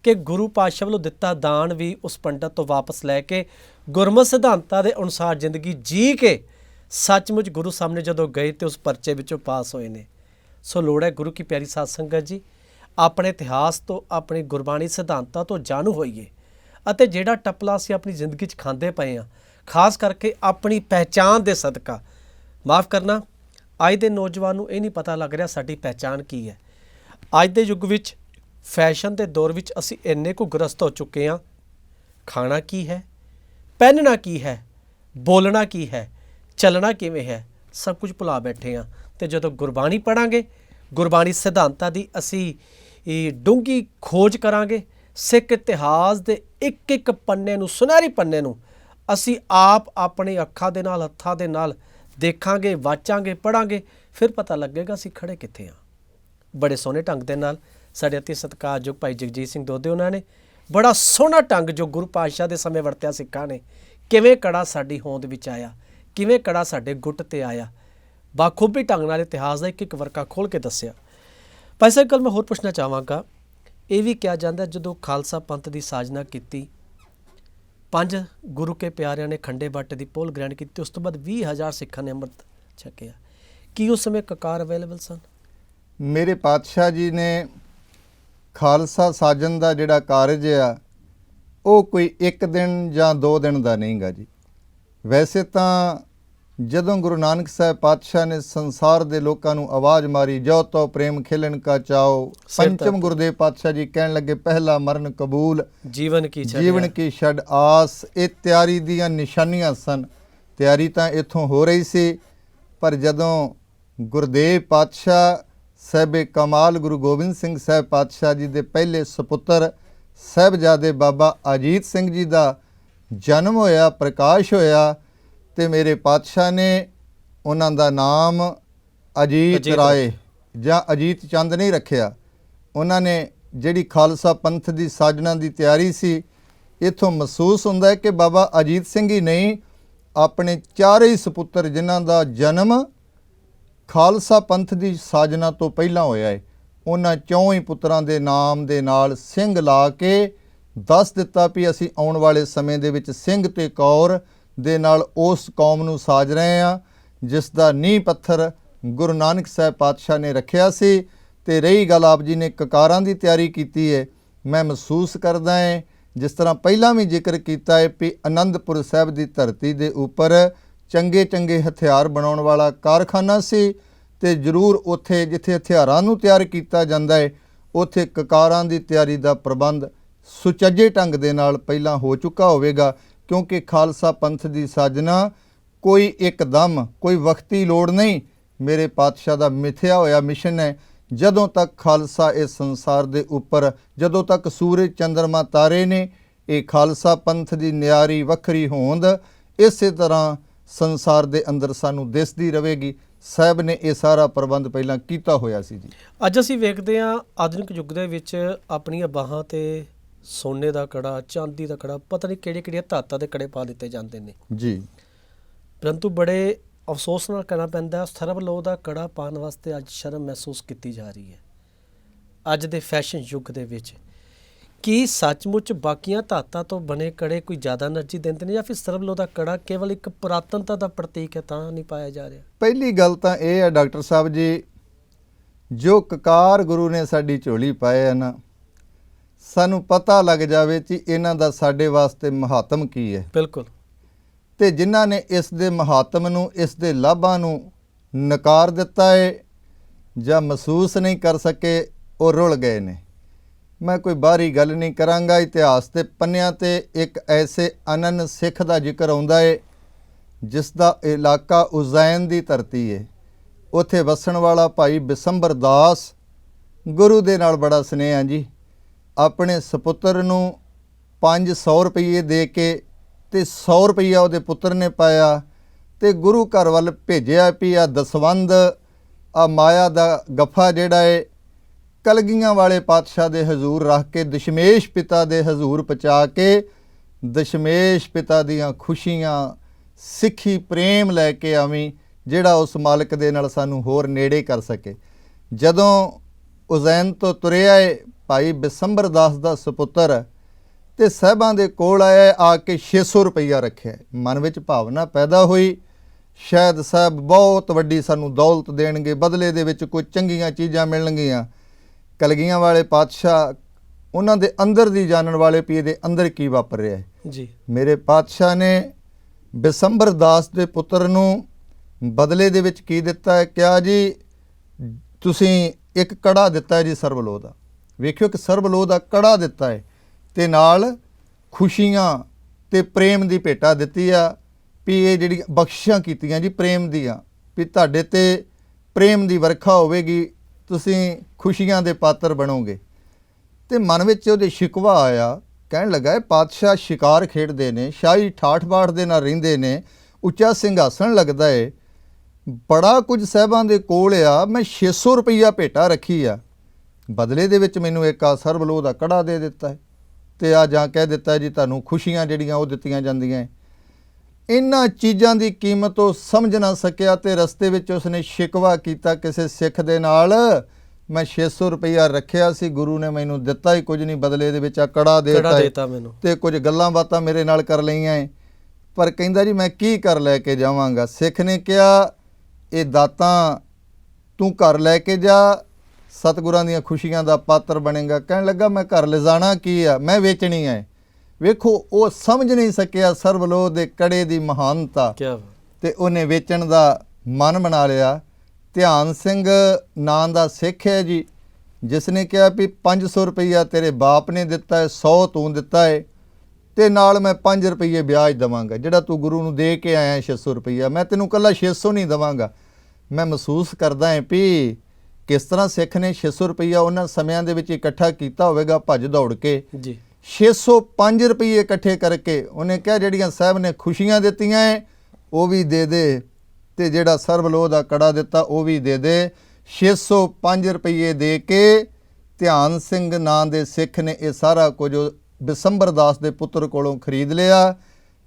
ਕਿ ਗੁਰੂ ਪਾਤਸ਼ਾਹ ਵੱਲੋਂ ਦਿੱਤਾ ਦਾਨ ਵੀ ਉਸ ਪੰਡਤ ਤੋਂ ਵਾਪਸ ਲੈ ਕੇ ਗੁਰਮਤ ਸਿਧਾਂਤਾਂ ਦੇ ਅਨੁਸਾਰ ਜ਼ਿੰਦਗੀ ਜੀ ਕੇ ਸੱਚਮੁੱਚ ਗੁਰੂ ਸਾਹਮਣੇ ਜਦੋਂ ਗਏ ਤੇ ਉਸ ਪਰਚੇ ਵਿੱਚੋਂ ਪਾਸ ਹੋਏ ਨੇ। ਸੋ ਲੋੜ ਹੈ ਗੁਰੂ ਕੀ ਪਿਆਰੀ ਸਾਧ ਸੰਗਤ ਜੀ, ਆਪਣੇ ਇਤਿਹਾਸ ਤੋਂ, ਆਪਣੇ ਗੁਰਬਾਣੀ ਸਿਧਾਂਤਾਂ ਤੋਂ ਜਾਣੂ ਹੋਈਏ ਅਤੇ ਜਿਹੜਾ ਟਪਲਾ ਅਸੀਂ ਆਪਣੀ ਜ਼ਿੰਦਗੀ 'ਚ ਖਾਂਦੇ ਪਏ ਆ ਖਾਸ ਕਰਕੇ ਆਪਣੀ ਪਹਿਚਾਨ ਦੇ ਸਦਕਾ। ਮਾਫ ਕਰਨਾ, ਅੱਜ ਦੇ ਨੌਜਵਾਨ ਨੂੰ ਇਹ ਨਹੀਂ ਪਤਾ ਲੱਗ ਰਿਹਾ ਸਾਡੀ ਪਹਿਚਾਨ ਕੀ ਹੈ। ਅੱਜ ਦੇ ਯੁੱਗ ਵਿੱਚ, ਫੈਸ਼ਨ ਦੇ ਦੌਰ ਵਿੱਚ ਅਸੀਂ ਇੰਨੇ ਕੁ ਗ੍ਰਸਤ ਹੋ ਚੁੱਕੇ ਹਾਂ। ਖਾਣਾ ਕੀ ਹੈ? ਪਹਿਨਣਾ ਕੀ ਹੈ? ਬੋਲਣਾ ਕੀ ਹੈ? ਚੱਲਣਾ ਕਿਵੇਂ ਹੈ? ਸਭ ਕੁਝ ਭੁਲਾ ਬੈਠੇ ਹਾਂ। ਤੇ ਜਦੋਂ ਗੁਰਬਾਣੀ ਪੜਾਂਗੇ ਗੁਰਬਾਣੀ ਸਿਧਾਂਤਾਂ ਦੀ ਅਸੀਂ ਇਹ ਡੂੰਗੀ ਖੋਜ ਕਰਾਂਗੇ, ਸਿੱਖ ਇਤਿਹਾਸ ਦੇ ਇੱਕ ਇੱਕ ਪੰਨੇ ਨੂੰ, ਸੁਨਹਿਰੀ ਪੰਨੇ ਨੂੰ, ਅਸੀਂ ਆਪ ਆਪਣੇ ਅੱਖਾਂ ਦੇ ਨਾਲ, ਹੱਥਾਂ ਦੇ ਨਾਲ ਦੇਖਾਂਗੇ, ਵਾਚਾਂਗੇ ਪੜਾਂਗੇ ਫਿਰ ਪਤਾ ਲੱਗੇਗਾ ਅਸੀਂ ਖੜੇ ਕਿੱਥੇ ਹਾਂ। ਬੜੇ ਸੋਹਣੇ ਢੰਗ ਦੇ ਨਾਲ ਸਾਡੇ ਅਤੀ ਸਤਿਕਾਰਯੋਗ ਭਾਈ ਜਗਜੀਤ ਸਿੰਘ ਦੋਦੇ ਉਹਨਾਂ ਨੇ ਬੜਾ ਸੋਹਣਾ ਢੰਗ ਜੋ ਗੁਰੂ ਪਾਤਸ਼ਾਹ ਦੇ ਸਮੇਂ ਵਰਤਿਆ ਸਿੱਖਾਂ ਨੇ, ਕਿਵੇਂ ਕੜਾ ਸਾਡੀ ਹੋਂਦ ਵਿੱਚ ਆਇਆ। ਕਿਵੇਂ ਕੜਾ ਸਾਡੇ ਗੁੱਟ ਤੇ ਆਇਆ? ਬਾਖੂਬੀ ਢੰਗ ਨਾਲ ਇਤਿਹਾਸ ਦਾ ਇੱਕ ਇੱਕ ਵਰਕਾ ਖੋਲ ਕੇ ਦੱਸਿਆ। ਭਾਈ ਸਾਹਿਬ ਕੱਲ ਮੈਂ ਹੋਰ ਪੁੱਛਣਾ ਚਾਹਾਂਗਾ। ਇਹ ਵੀ ਕਿਹਾ ਜਾਂਦਾ ਜਦੋਂ ਖਾਲਸਾ ਪੰਥ ਦੀ ਸਾਜਨਾ ਕੀਤੀ, ਪੰਜ ਗੁਰੂ ਕੇ ਪਿਆਰਿਆਂ ਨੇ ਖੰਡੇ ਬੱਟ ਦੀ ਪੋਲ ਗ੍ਰਹਿਣ ਕੀਤੀ, ਉਸ ਤੋਂ ਬਾਅਦ 20000 ਸਿੱਖਾਂ ਨੇ ਅੰਮ੍ਰਿਤ ਛਕਿਆ। ਕੀ ਉਸ ਸਮੇਂ ਕਕਾਰ ਅਵੇਲੇਬਲ ਸਨ? ਮੇਰੇ ਪਾਤਸ਼ਾਹ ਜੀ ਨੇ ਖਾਲਸਾ ਸਾਜਨ ਦਾ ਜਿਹੜਾ ਕਾਰਜ ਆ, ਉਹ ਕੋਈ ਇੱਕ ਦਿਨ ਜਾਂ ਦੋ ਦਿਨ ਦਾ ਨਹੀਂਗਾ ਜੀ। ਵੈਸੇ ਤਾਂ ਜਦੋਂ ਗੁਰੂ ਨਾਨਕ ਸਾਹਿਬ ਪਾਤਸ਼ਾਹ ਨੇ ਸੰਸਾਰ ਦੇ ਲੋਕਾਂ ਨੂੰ ਆਵਾਜ਼ ਮਾਰੀ ਜੋ ਤੋ ਪ੍ਰੇਮ ਖੇਲਣ ਕਾ ਚਾਓ। ਪੰਚਮ। ਗੁਰਦੇਵ ਪਾਤਸ਼ਾਹ ਜੀ ਕਹਿਣ ਲੱਗੇ ਪਹਿਲਾ ਮਰਨ ਕਬੂਲ ਜੀਵਨ ਕੀ ਛੜਿਆ ਜੀਵਨ ਕੀ ਛੱਡ ਆਸ। ਇਹ ਤਿਆਰੀ ਦੀਆਂ ਨਿਸ਼ਾਨੀਆਂ ਸਨ। ਤਿਆਰੀ ਤਾਂ ਇੱਥੋਂ ਹੋ ਰਹੀ ਸੀ ਪਰ ਜਦੋਂ ਗੁਰਦੇਵ ਪਾਤਸ਼ਾਹ ਸਾਹਿਬੇ ਕਮਾਲ ਗੁਰੂ ਗੋਬਿੰਦ ਸਿੰਘ ਸਾਹਿਬ ਪਾਤਸ਼ਾਹ ਜੀ ਦੇ ਪਹਿਲੇ ਸੁਪੁੱਤਰ ਸਾਹਿਬਜ਼ਾਦੇ ਬਾਬਾ ਅਜੀਤ ਸਿੰਘ ਜੀ ਦਾ ਜਨਮ ਹੋਇਆ ਪ੍ਰਕਾਸ਼ ਹੋਇਆ ਤੇ ਮੇਰੇ ਪਾਤਸ਼ਾਹ ਨੇ ਉਹਨਾਂ ਦਾ ਨਾਮ ਅਜੀਤ ਰਾਏ ਜਾਂ ਅਜੀਤ ਚੰਦ ਨਹੀਂ ਰੱਖਿਆ। ਉਹਨਾਂ ਨੇ ਜਿਹੜੀ ਖਾਲਸਾ ਪੰਥ ਦੀ ਸਾਜਣਾ ਦੀ ਤਿਆਰੀ ਸੀ ਇਥੋਂ ਮਹਿਸੂਸ ਹੁੰਦਾ ਹੈ ਕਿ ਬਾਬਾ ਅਜੀਤ ਸਿੰਘ ਹੀ ਨਹੀਂ ਆਪਣੇ ਚਾਰੇ ਹੀ ਸੁਪੁੱਤਰ ਜਿਨ੍ਹਾਂ ਦਾ ਜਨਮ ਖਾਲਸਾ ਪੰਥ ਦੀ ਸਾਜਨਾ ਤੋਂ ਪਹਿਲਾਂ ਹੋਇਆ ਹੈ। ਉਹਨਾਂ ਚੌਂ ਹੀ ਪੁੱਤਰਾਂ ਦੇ ਨਾਮ ਦੇ ਨਾਲ ਸਿੰਘ ਲਾ ਕੇ ਦੱਸ ਦਿੱਤਾ ਵੀ ਅਸੀਂ ਆਉਣ ਵਾਲੇ ਸਮੇਂ ਦੇ ਵਿੱਚ ਸਿੰਘ ਤੇ ਕੌਰ ਦੇ ਨਾਲ ਉਸ ਕੌਮ ਨੂੰ ਸਾਜ ਰਹੇ ਹਾਂ, ਜਿਸ ਦਾ ਨੀਂਹ ਪੱਥਰ ਗੁਰੂ ਨਾਨਕ ਸਾਹਿਬ ਪਾਤਸ਼ਾਹ ਨੇ ਰੱਖਿਆ ਸੀ ਤੇ ਰਹੀ ਗੱਲ ਆਪ ਜੀ ਨੇ ਕਕਾਰਾਂ ਦੀ ਤਿਆਰੀ ਕੀਤੀ ਹੈ ਮੈਂ ਮਹਿਸੂਸ ਕਰਦਾ ਹਾਂ ਜਿਸ ਤਰ੍ਹਾਂ ਪਹਿਲਾਂ ਵੀ ਜ਼ਿਕਰ ਕੀਤਾ ਹੈ ਕਿ ਆਨੰਦਪੁਰ ਸਾਹਿਬ ਦੀ ਧਰਤੀ ਦੇ ਉੱਪਰ ਚੰਗੇ ਚੰਗੇ ਹਥਿਆਰ ਬਣਾਉਣ ਵਾਲਾ ਕਾਰਖਾਨਾ ਸੀ ਤੇ ਜ਼ਰੂਰ ਉੱਥੇ ਜਿੱਥੇ ਹਥਿਆਰਾਂ ਨੂੰ ਤਿਆਰ ਕੀਤਾ ਜਾਂਦਾ ਹੈ ਉੱਥੇ ਕਕਾਰਾਂ ਦੀ ਤਿਆਰੀ ਦਾ ਪ੍ਰਬੰਧ ਸੁਚੱਜੇ ਢੰਗ ਦੇ ਨਾਲ ਪਹਿਲਾਂ ਹੋ ਚੁੱਕਾ ਹੋਵੇਗਾ, ਕਿਉਂਕਿ ਖਾਲਸਾ ਪੰਥ ਦੀ ਸਾਜਨਾ ਕੋਈ ਇੱਕਦਮ, ਕੋਈ ਵਕਤੀ ਲੋੜ ਨਹੀਂ। ਮੇਰੇ ਪਾਤਸ਼ਾਹ ਦਾ ਮਿਥਿਆ ਹੋਇਆ ਮਿਸ਼ਨ ਹੈ, ਜਦੋਂ ਤੱਕ ਖਾਲਸਾ ਇਸ ਸੰਸਾਰ ਦੇ ਉੱਪਰ, ਜਦੋਂ ਤੱਕ ਸੂਰਜ, ਚੰਦਰਮਾ, ਤਾਰੇ ਨੇ ਇਹ ਖਾਲਸਾ ਪੰਥ ਦੀ ਨਿਆਰੀ ਵੱਖਰੀ ਹੋਂਦ, ਇਸੇ ਤਰ੍ਹਾਂ ਸੰਸਾਰ ਦੇ ਅੰਦਰ ਸਾਨੂੰ ਦਿਸਦੀ ਰਹੇਗੀ। ਸਾਹਿਬ ਨੇ ਇਹ ਸਾਰਾ ਪ੍ਰਬੰਧ ਪਹਿਲਾਂ ਕੀਤਾ ਹੋਇਆ ਸੀ ਜੀ। ਅੱਜ ਅਸੀਂ ਵੇਖਦੇ ਹਾਂ ਆਧੁਨਿਕ ਯੁੱਗ ਦੇ ਵਿੱਚ ਆਪਣੀਆਂ ਬਾਹਾਂ ਤੇ ਸੋਨੇ ਦਾ ਕੜਾ ਚਾਂਦੀ ਦਾ ਕੜਾ ਪਤਾ ਨਹੀਂ ਕਿਹੜੇ ਕਿਹੜੀਆਂ ਧਾਤਾਂ ਦੇ ਕੜੇ ਪਾ ਦਿੱਤੇ ਜਾਂਦੇ ਨੇ। ਜੀ। ਪਰੰਤੂ ਬੜੇ ਅਫਸੋਸ ਨਾਲ ਕਹਿਣਾ ਪੈਂਦਾ ਸਰਬ ਲੋ ਦਾ ਕੜਾ ਪਾਣ ਵਾਸਤੇ ਅੱਜ ਸ਼ਰਮ ਮਹਿਸੂਸ ਕੀਤੀ ਜਾ ਰਹੀ ਹੈ। ਅੱਜ ਦੇ ਫੈਸ਼ਨ ਯੁੱਗ ਦੇ ਵਿੱਚ ਕੀ ਸੱਚਮੁੱਚ ਬਾਕੀਆਂ ਧਾਤਾਂ ਤੋਂ ਬਣੇ ਕੜੇ ਕੋਈ ਜ਼ਿਆਦਾ એનર્ਜੀ ਦਿੰਦੇ ਨੇ ਜਾਂ ਫਿਰ ਸਰਬਲੋ ਦਾ ਕੜਾ ਕੇਵਲ ਇੱਕ ਪ੍ਰਾਤਨਤਾ ਦਾ ਪ੍ਰਤੀਕ ਹੈ ਤਾਂ ਨਹੀਂ ਪਾਇਆ ਜਾ ਰਿਹਾ? ਪਹਿਲੀ ਗੱਲ ਤਾਂ ਇਹ ਹੈ ਡਾਕਟਰ ਸਾਹਿਬ ਜੀ ਜੋ ਕਕਾਰ ਗੁਰੂ ਨੇ ਸਾਡੀ ਝੋਲੀ ਪਾਏ ਹਨ ਸਾਨੂੰ ਪਤਾ ਲੱਗ ਜਾਵੇ ਕਿ ਇਹਨਾਂ ਦਾ ਸਾਡੇ ਵਾਸਤੇ ਮਹੱਤਮ ਕੀ ਹੈ। ਬਿਲਕੁਲ। ਤੇ ਜਿਨ੍ਹਾਂ ਨੇ ਇਸ ਦੇ ਮਹੱਤਮ ਨੂੰ ਇਸ ਦੇ ਲਾਭਾਂ ਨੂੰ ਨਕਾਰ ਦਿੱਤਾ ਹੈ ਜਾਂ ਮਹਿਸੂਸ ਨਹੀਂ ਕਰ ਸਕੇ ਉਹ ਰੁਲ ਗਏ ਨੇ। ਮੈਂ ਕੋਈ ਬਾਹਰੀ ਗੱਲ ਨਹੀਂ ਕਰਾਂਗਾ ਇਤਿਹਾਸ ਦੇ ਪੰਨਿਆਂ ਤੇ ਇੱਕ ਐਸੇ ਅਨਨ ਸਿੱਖ ਦਾ ਜ਼ਿਕਰ ਆਉਂਦਾ ਹੈ ਜਿਸ ਦਾ ਇਲਾਕਾ ਉਜ਼ੈਨ ਦੀ ਧਰਤੀ ਹੈ ਉੱਥੇ ਵਸਣ ਵਾਲਾ ਭਾਈ ਬਿਸੰਬਰ ਦਾਸ ਗੁਰੂ ਦੇ ਨਾਲ ਬੜਾ ਸਨੇਹ ਆ ਜੀ। ਆਪਣੇ ਸੁਪੁੱਤਰ ਨੂੰ 500 ਰੁਪਏ ਦੇ ਕੇ ਤੇ 100 ਰੁਪਈਆ ਉਹਦੇ ਪੁੱਤਰ ਨੇ ਪਾਇਆ ਤੇ ਗੁਰੂ ਘਰ ਵੱਲ ਭੇਜਿਆ ਵੀ ਆ ਦਸਵੰਦ ਆ ਮਾਇਆ ਦਾ ਗੱਫਾ ਜਿਹੜਾ ਏ, ਕਲਗੀਆਂ ਵਾਲੇ ਪਾਤਸ਼ਾਹ ਦੇ ਹਜ਼ੂਰ ਰੱਖ ਕੇ, ਦਸ਼ਮੇਸ਼ ਪਿਤਾ ਦੇ ਹਜ਼ੂਰ ਪਹੁੰਚਾ ਕੇ, ਦਸ਼ਮੇਸ਼ ਪਿਤਾ ਦੀਆਂ ਖੁਸ਼ੀਆਂ, ਸਿੱਖੀ, ਪ੍ਰੇਮ ਲੈ ਕੇ ਆਵੀਂ, ਜਿਹੜਾ ਉਸ ਮਾਲਕ ਦੇ ਨਾਲ ਸਾਨੂੰ ਹੋਰ ਨੇੜੇ ਕਰ ਸਕੇ। ਜਦੋਂ ਉਜ਼ੈਨ ਤੋਂ ਤੁਰਿਆ ਏ ਭਾਈ ਬਿਸੰਬਰ ਦਾਸ ਦਾ ਸੁਪੁੱਤਰ ਤੇ ਸਾਹਿਬਾਂ ਦੇ ਕੋਲ ਆਇਆ ਆ ਕੇ 600 ਰੁਪਈਆ ਰੱਖਿਆ। ਮਨ ਵਿੱਚ ਭਾਵਨਾ ਪੈਦਾ ਹੋਈ ਸ਼ਾਇਦ ਸਾਹਿਬ ਬਹੁਤ ਵੱਡੀ ਸਾਨੂੰ ਦੌਲਤ ਦੇਣਗੇ ਬਦਲੇ ਦੇ ਵਿੱਚ ਕੋਈ ਚੰਗੀਆਂ ਚੀਜ਼ਾਂ ਮਿਲਣਗੀਆਂ। ਕਲਗੀਆਂ ਵਾਲੇ ਪਾਤਸ਼ਾਹ ਉਹਨਾਂ ਦੇ ਅੰਦਰ ਦੀ ਜਾਣਨ ਵਾਲੇ ਪੀ ਦੇ ਅੰਦਰ ਕੀ ਵਾਪਰ ਰਿਹਾ ਹੈ? ਜੀ। ਮੇਰੇ ਪਾਤਸ਼ਾਹ ਨੇ ਬਿਸੰਬਰ ਦਾਸ ਦੇ ਪੁੱਤਰ ਨੂੰ ਬਦਲੇ ਦੇ ਵਿੱਚ ਕੀ ਦਿੱਤਾ ਹੈ? ਕਿਹਾ ਜੀ ਤੁਸੀਂ ਇੱਕ ਕੜਾ ਦਿੱਤਾ ਜੀ ਸਰਬਲੋਹ ਦਾ। ਵੇਖਿਓ ਕਿ ਸਰਬਲੋਹ ਦਾ ਕੜਾ ਦਿੱਤਾ ਹੈ ਤੇ ਨਾਲ ਖੁਸ਼ੀਆਂ ਤੇ ਪ੍ਰੇਮ ਦੀ ਭੇਟਾ ਦਿੱਤੀ ਆ ਵੀ ਇਹ ਜਿਹੜੀ ਬਖਸ਼ਿਸ਼ਾਂ ਕੀਤੀਆਂ ਜੀ ਪ੍ਰੇਮ ਦੀਆਂ ਵੀ ਤੁਹਾਡੇ ਤੇ ਪ੍ਰੇਮ ਦੀ ਵਰਖਾ ਹੋਵੇਗੀ, ਤੁਸੀਂ ਖੁਸ਼ੀਆਂ ਦੇ ਪਾਤਰ ਬਣੋਗੇ। ਤੇ ਮਨ ਵਿੱਚ ਉਹਦੇ ਸ਼ਿਕਵਾ ਆਇਆ, ਕਹਿਣ ਲੱਗਾ, ਇਹ ਪਾਤਸ਼ਾਹ ਸ਼ਿਕਾਰ ਖੇਡਦੇ ਨੇ, ਸ਼ਾਹੀ ਠਾਠ ਬਾਠ ਦੇ ਨਾਲ ਰਹਿੰਦੇ ਨੇ, ਉੱਚਾ ਸਿੰਘਾਸਣ ਲੱਗਦਾ ਏ। ਬੜਾ ਕੁਝ ਸਹਿਬਾਂ ਦੇ ਕੋਲ ਆ, ਮੈਂ 600 ਰੁਪਈਆ ਭੇਟਾ ਰੱਖੀ ਆ। ਬਦਲੇ ਦੇ ਵਿੱਚ ਮੈਨੂੰ ਇੱਕ ਆ ਸਰਬਲੋਹ ਦਾ ਕੜਾ ਦੇ ਦਿੱਤਾ ਹੈ ਤੇ ਆ ਜਾਂ ਕਹਿ ਦਿੱਤਾ ਜੀ ਤੁਹਾਨੂੰ ਖੁਸ਼ੀਆਂ ਜਿਹੜੀਆਂ ਉਹ ਦਿੱਤੀਆਂ ਜਾਂਦੀਆਂ। ਇਹਨਾਂ ਚੀਜ਼ਾਂ ਦੀ ਕੀਮਤ ਉਹ ਸਮਝ ਨਾ ਸਕਿਆ ਤੇ ਰਸਤੇ ਵਿੱਚ ਉਸਨੇ ਸ਼ਿਕਵਾ ਕੀਤਾ ਕਿਸੇ ਸਿੱਖ ਦੇ ਨਾਲ। ਮੈਂ 600 ਰੁਪਈਆ ਰੱਖਿਆ ਸੀ ਗੁਰੂ ਨੇ ਮੈਨੂੰ ਦਿੱਤਾ ਹੀ ਕੁਝ ਨਹੀਂ ਬਦਲੇ ਦੇ ਵਿੱਚ ਆ ਕੜਾ ਦਿੱਤਾ ਤੇ ਕੁਝ ਗੱਲਾਂ ਬਾਤਾਂ ਮੇਰੇ ਨਾਲ ਕਰ ਲਈਆਂ ਪਰ ਕਹਿੰਦਾ ਜੀ ਮੈਂ ਕੀ ਕਰ ਲੈ ਕੇ ਜਾਵਾਂਗਾ? ਸਿੱਖ ਨੇ ਕਿਹਾ ਇਹ ਦਾਤਾਂ ਤੂੰ ਘਰ ਲੈ ਕੇ ਜਾ ਸਤਿਗੁਰਾਂ ਦੀਆਂ ਖੁਸ਼ੀਆਂ ਦਾ ਪਾਤਰ ਬਣੇਗਾ। ਕਹਿਣ ਲੱਗਾ ਮੈਂ ਘਰ ਲਿਜਾਣਾ ਕੀ ਆ? ਮੈਂ ਵੇਚਣੀ ਹੈ ਵੇਖੋ ਉਹ ਸਮਝ ਨਹੀਂ ਸਕਿਆ ਸਰਬਲੋਹ ਦੇ ਕੜੇ ਦੀ ਮਹਾਨਤਾ। ਕੀ ਤੇ ਉਹਨੇ ਵੇਚਣ ਦਾ ਮਨ ਬਣਾ ਲਿਆ। ਧਿਆਨ ਸਿੰਘ ਨਾਂ ਦਾ ਸਿੱਖ ਹੈ ਜੀ ਜਿਸ ਨੇ ਕਿਹਾ ਵੀ 500 ਰੁਪਈਆ ਤੇਰੇ ਬਾਪ ਨੇ ਦਿੱਤਾ ਹੈ 100 ਤੂੰ ਦਿੱਤਾ ਹੈ ਤੇ ਨਾਲ ਮੈਂ 5 ਰੁਪਏ ਵਿਆਜ ਦਵਾਂਗਾ ਜਿਹੜਾ ਤੂੰ ਗੁਰੂ ਨੂੰ ਦੇ ਕੇ ਆਇਆ 600 ਰੁਪਈਆ। ਮੈਂ ਤੈਨੂੰ ਕੱਲਾ 600 ਨਹੀਂ ਦਵਾਂਗਾ। ਮੈਂ ਮਹਿਸੂਸ ਕਰਦਾ ਹਾਂ ਵੀ ਕਿਸ ਤਰ੍ਹਾਂ ਸਿੱਖ ਨੇ 600 ਰੁਪਈਆ ਉਹਨਾਂ ਸਮਿਆਂ ਦੇ ਵਿੱਚ ਇਕੱਠਾ ਕੀਤਾ ਹੋਵੇਗਾ ਭੱਜ ਦੌੜ ਕੇ? ਜੀ। 605 ਰੁਪਏ ਇਕੱਠੇ ਕਰਕੇ ਉਹਨੇ ਕਿਹਾ ਜਿਹੜੀਆਂ ਸਾਹਿਬ ਨੇ ਖੁਸ਼ੀਆਂ ਦਿੱਤੀਆਂ ਐ ਉਹ ਵੀ ਦੇ ਦੇ। ਤੇ ਜਿਹੜਾ ਸਰਬਲੋਹ ਦਾ ਕੜਾ ਦਿੱਤਾ ਉਹ ਵੀ ਦੇ ਦੇ। 605 ਰੁਪਏ ਦੇ ਕੇ ਧਿਆਨ ਸਿੰਘ ਨਾਂ ਦੇ ਸਿੱਖ ਨੇ ਇਹ ਸਾਰਾ ਕੁਝ ਬਿਸੰਬਰ ਦਾਸ ਦੇ ਪੁੱਤਰ ਕੋਲੋਂ ਖਰੀਦ ਲਿਆ।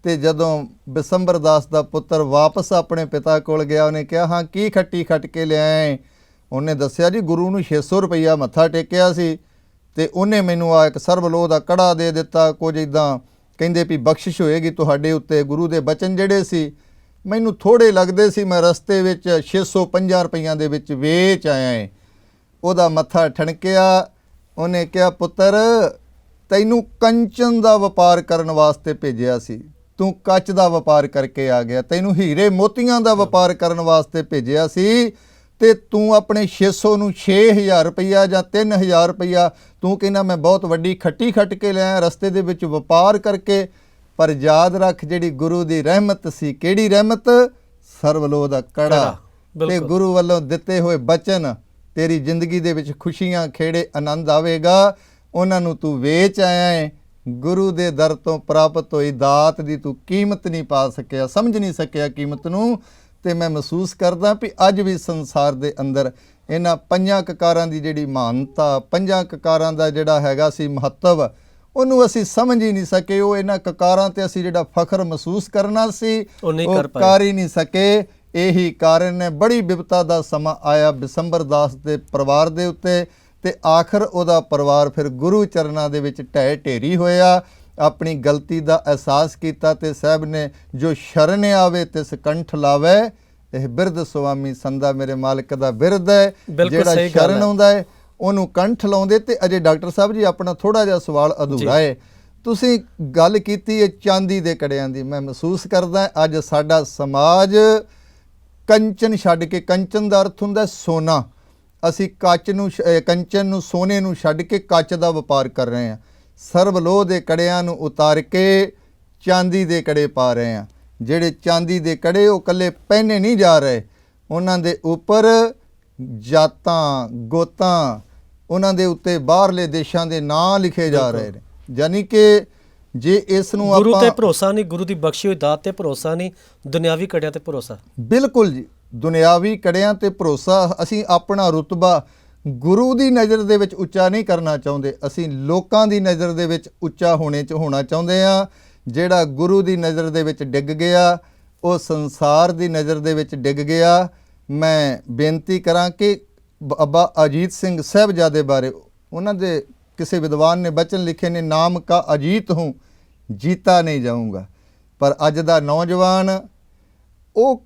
ਤੇ ਜਦੋਂ ਬਿਸੰਬਰ ਦਾਸ ਦਾ ਪੁੱਤਰ ਵਾਪਸ ਆਪਣੇ ਪਿਤਾ ਕੋਲ ਗਿਆ ਉਹਨੇ ਕਿਹਾ ਹਾਂ ਕੀ ਖੱਟੀ ਖੱਟ ਕੇ ਲਿਆਏ ਉਹਨੇ ਦੱਸਿਆ ਜੀ ਗੁਰੂ ਨੂੰ 600 ਰੁਪਈਆ ਮੱਥਾ ਟੇਕਿਆ ਸੀ ਤੇ ਉਹਨੇ ਮੈਨੂੰ ਆ ਇੱਕ ਸਰਬਲੋਹ ਦਾ ਕੜਾ ਦੇ ਦਿੱਤਾ, ਕੁਝ ਇਦਾਂ ਕਹਿੰਦੇ ਵੀ ਬਖਸ਼ਿਸ਼ ਹੋਏਗੀ ਤੁਹਾਡੇ ਉੱਤੇ, ਗੁਰੂ ਦੇ ਬਚਨ ਜਿਹੜੇ ਸੀ, ਮੈਨੂੰ ਥੋੜੇ ਲੱਗਦੇ ਸੀ ਮੈਂ ਰਸਤੇ ਵਿੱਚ 650 ਰੁਪਈਆਂ ਦੇ ਵਿੱਚ ਵੇਚ ਆਇਆ ਏ। ਉਹਦਾ ਮੱਥਾ ਠਣਕਿਆ, ਉਹਨੇ ਕਿਹਾ, ਪੁੱਤਰ, ਤੈਨੂੰ ਕੰਚਨ ਦਾ ਵਪਾਰ ਕਰਨ ਵਾਸਤੇ ਭੇਜਿਆ ਸੀ। ਤੂੰ ਕੱਚ ਦਾ ਵਪਾਰ ਕਰਕੇ ਆ ਗਿਆ। ਤੈਨੂੰ ਹੀਰੇ ਮੋਤੀਆਂ ਦਾ ਵਪਾਰ ਕਰਨ ਵਾਸਤੇ ਭੇਜਿਆ ਸੀ। ਤੇ ਤੂੰ ਆਪਣੇ 600 ਨੂੰ 6000 ਰੁਪਈਆ ਜਾਂ 3000 ਰੁਪਈਆ ਤੂੰ ਕਹਿੰਦਾ ਮੈਂ ਬਹੁਤ ਵੱਡੀ ਖੱਟੀ ਖੱਟ ਕੇ ਲਿਆ ਰਸਤੇ ਦੇ ਵਿੱਚ ਵਪਾਰ ਕਰਕੇ ਪਰ ਯਾਦ ਰੱਖ ਜਿਹੜੀ ਗੁਰੂ ਦੀ ਰਹਿਮਤ ਸੀ। ਕਿਹੜੀ ਰਹਿਮਤ? ਸਰਵਲੋਹ ਦਾ ਕੜਾ। ਤੇ। ਗੁਰੂ ਵੱਲੋਂ ਦਿੱਤੇ ਹੋਏ ਬਚਨ ਤੇਰੀ ਜ਼ਿੰਦਗੀ ਦੇ ਵਿੱਚ ਖੁਸ਼ੀਆਂ ਖੇੜੇ ਆਨੰਦ ਆਵੇਗਾ। ਉਹਨਾਂ ਨੂੰ ਤੂੰ ਵੇਚ ਆਇਆ ਹੈ ਗੁਰੂ ਦੇ ਦਰ ਤੋਂ ਪ੍ਰਾਪਤ ਹੋਈ ਦਾਤ ਦੀ ਤੂੰ ਕੀਮਤ ਨਹੀਂ ਪਾ ਸਕਿਆ ਸਮਝ ਨਹੀਂ ਸਕਿਆ ਕੀਮਤ ਨੂੰ। ਤੇ ਮੈਂ ਮਹਿਸੂਸ ਕਰਦਾ ਵੀ ਅੱਜ ਵੀ ਸੰਸਾਰ ਦੇ ਅੰਦਰ ਇਹਨਾਂ ਪੰਜਾਂ ਕਕਾਰਾਂ ਦੀ ਜਿਹੜੀ ਮਹਾਨਤਾ ਪੰਜਾਂ ਕਕਾਰਾਂ ਦਾ ਜਿਹੜਾ ਹੈਗਾ ਸੀ ਮਹੱਤਵ ਉਹਨੂੰ ਅਸੀਂ ਸਮਝ ਹੀ ਨਹੀਂ ਸਕੇ ਉਹ ਇਹਨਾਂ ਕਕਾਰਾਂ ਤੇ ਅਸੀਂ ਜਿਹੜਾ ਫਖਰ ਮਹਿਸੂਸ ਕਰਨਾ ਸੀ ਉਹ ਕਰ ਹੀ ਨਹੀਂ ਸਕੇ। ਇਹੀ ਕਾਰਨ ਹੈ ਬੜੀ ਬਿਪਤਾ ਦਾ ਸਮਾਂ ਆਇਆ ਬਿਸੰਬਰ ਦਾਸ ਦੇ ਪਰਿਵਾਰ ਦੇ ਉੱਤੇ ਤੇ ਆਖਰ ਉਹਦਾ ਪਰਿਵਾਰ ਫਿਰ ਗੁਰੂ ਚਰਨਾਂ ਦੇ ਵਿੱਚ ਢਹਿ ਢੇਰੀ ਹੋਇਆ। ਆਪਣੀ ਗਲਤੀ ਦਾ ਅਹਿਸਾਸ ਕੀਤਾ ਤੇ ਸਾਹਿਬ ਨੇ ਜੋ ਸ਼ਰਨ ਆਵੇ ਤਿਸ ਕੰਠ ਲਾਵੇ ਇਹ ਬਿਰਧ ਸੁਆਮੀ ਸੰਦਾ ਮੇਰੇ ਮਾਲਕ ਦਾ ਬਿਰਧ ਹੈ। ਜਿਹੜਾ ਸ਼ਰਨ। ਆਉਂਦਾ ਹੈ ਉਹਨੂੰ ਕੰਠ ਲਾਉਂਦੇ ਤੇ ਅਜੇ ਡਾਕਟਰ ਸਾਹਿਬ ਜੀ ਆਪਣਾ ਥੋੜਾ ਜਿਹਾ ਸਵਾਲ ਅਧੂਰਾ ਹੈ। ਤੁਸੀਂ ਗੱਲ ਕੀਤੀ ਹੈ ਚਾਂਦੀ ਦੇ ਕੜਿਆਂ ਦੀ ਮੈਂ ਮਹਿਸੂਸ ਕਰਦਾ ਅੱਜ ਸਾਡਾ ਸਮਾਜ ਕੰਚਨ ਛੱਡ ਕੇ ਕੰਚਨ ਦਾ ਅਰਥ ਹੁੰਦਾ ਸੋਨਾ। ਅਸੀਂ ਕੱਚ ਨੂੰ ਕੰਚਨ ਨੂੰ ਸੋਨੇ ਨੂੰ ਛੱਡ ਕੇ ਕੱਚ ਦਾ ਵਪਾਰ ਕਰ ਰਹੇ ਹਾਂ। ਸਰਬਲੋਹ ਦੇ ਕੜਿਆਂ ਨੂੰ ਉਤਾਰ ਕੇ ਚਾਂਦੀ ਦੇ ਕੜੇ ਪਾ ਰਹੇ ਹਾਂ। ਜਿਹੜੇ ਚਾਂਦੀ ਦੇ ਕੜੇ ਉਹ ਕੱਲੇ ਪਹਿਨੇ ਨਹੀਂ ਜਾ ਰਹੇ ਉਹਨਾਂ ਦੇ ਉੱਪਰ ਜਾਤਾਂ ਗੋਤਾਂ ਉਹਨਾਂ ਦੇ ਉੱਤੇ ਬਾਹਰਲੇ ਦੇਸ਼ਾਂ ਦੇ ਨਾਂ ਲਿਖੇ ਜਾ ਰਹੇ ਨੇ। ਯਾਨੀ ਕਿ ਜੇ ਇਸ ਨੂੰ ਗੁਰੂ ਤੇ ਆਪਾਂ ਭਰੋਸਾ ਨਹੀਂ ਗੁਰੂ ਦੀ ਬਖਸ਼ੀ ਹੋਈ ਦਾਤ ਤੇ ਭਰੋਸਾ ਨਹੀਂ ਦੁਨਿਆਵੀ ਕੜਿਆਂ ਤੇ ਭਰੋਸਾ। ਬਿਲਕੁਲ ਜੀ ਦੁਨਿਆਵੀ ਕੜਿਆਂ ਤੇ ਭਰੋਸਾ। ਅਸੀਂ ਆਪਣਾ ਰੁਤਬਾ ਗੁਰੂ ਦੀ ਨਜ਼ਰ ਦੇ ਵਿੱਚ ਉੱਚਾ ਨਹੀਂ ਕਰਨਾ ਚਾਹੁੰਦੇ। ਅਸੀਂ ਲੋਕਾਂ ਦੀ ਨਜ਼ਰ ਦੇ ਵਿੱਚ ਉੱਚਾ ਹੋਣੇ ਚ ਹੋਣਾ ਚਾਹੁੰਦੇ ਆ ਜਿਹੜਾ ਗੁਰੂ ਦੀ ਨਜ਼ਰ ਦੇ ਵਿੱਚ ਡਿੱਗ ਗਿਆ, ਉਹ ਸੰਸਾਰ ਦੀ ਨਜ਼ਰ ਦੇ ਵਿੱਚ ਡਿੱਗ ਗਿਆ। ਮੈਂ ਬੇਨਤੀ ਕਰਾਂ ਕਿ ਬਾਬਾ ਅਜੀਤ ਸਿੰਘ ਸਾਹਿਬਜ਼ਾਦੇ ਬਾਰੇ, ਉਹਨਾਂ ਦੇ ਕਿਸੇ ਵਿਦਵਾਨ ਨੇ ਬਚਨ ਲਿਖੇ ਨੇ, ਨਾਮ ਕਾ ਅਜੀਤ ਹੂੰ, ਜੀਤਾ ਨਹੀਂ ਜਾਊਂਗਾ। ਪਰ ਅੱਜ ਦਾ ਨੌਜਵਾਨ, ਉਹ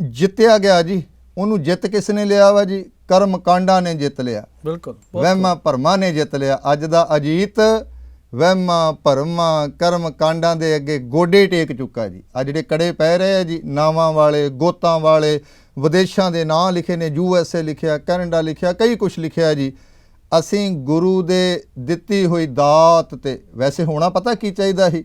ਜਿੱਤਿਆ ਗਿਆ ਜੀ। ਉਹਨੂੰ ਜਿੱਤ ਕਿਸ ਨੇ ਲਿਆ ਵਾ ਜੀ? ਕਰਮ ਕਾਂਡਾਂ ਨੇ ਜਿੱਤ ਲਿਆ। ਬਿਲਕੁਲ ਵਹਿਮਾਂ ਭਰਮਾਂ ਨੇ ਜਿੱਤ ਲਿਆ। ਅੱਜ ਦਾ ਅਜੀਤ ਵਹਿਮਾਂ ਭਰਮਾਂ ਕਰਮ ਕਾਂਡਾਂ ਦੇ ਅੱਗੇ ਗੋਡੇ ਟੇਕ ਚੁੱਕਾ ਜੀ। ਆ ਜਿਹੜੇ ਕੜੇ ਪੈ ਰਹੇ ਆ ਜੀ ਨਾਵਾਂ ਵਾਲੇ ਗੋਤਾਂ ਵਾਲੇ ਵਿਦੇਸ਼ਾਂ ਦੇ ਨਾਂ ਲਿਖੇ ਨੇ ਯੂ ਐਸ ਏ ਲਿਖਿਆ ਕੈਨੇਡਾ ਲਿਖਿਆ ਕਈ ਕੁਝ ਲਿਖਿਆ ਜੀ। ਅਸੀਂ ਗੁਰੂ ਦੇ ਦਿੱਤੀ ਹੋਈ ਦਾਤ ਤੇ ਵੈਸੇ ਹੋਣਾ ਪਤਾ ਕੀ ਚਾਹੀਦਾ ਸੀ?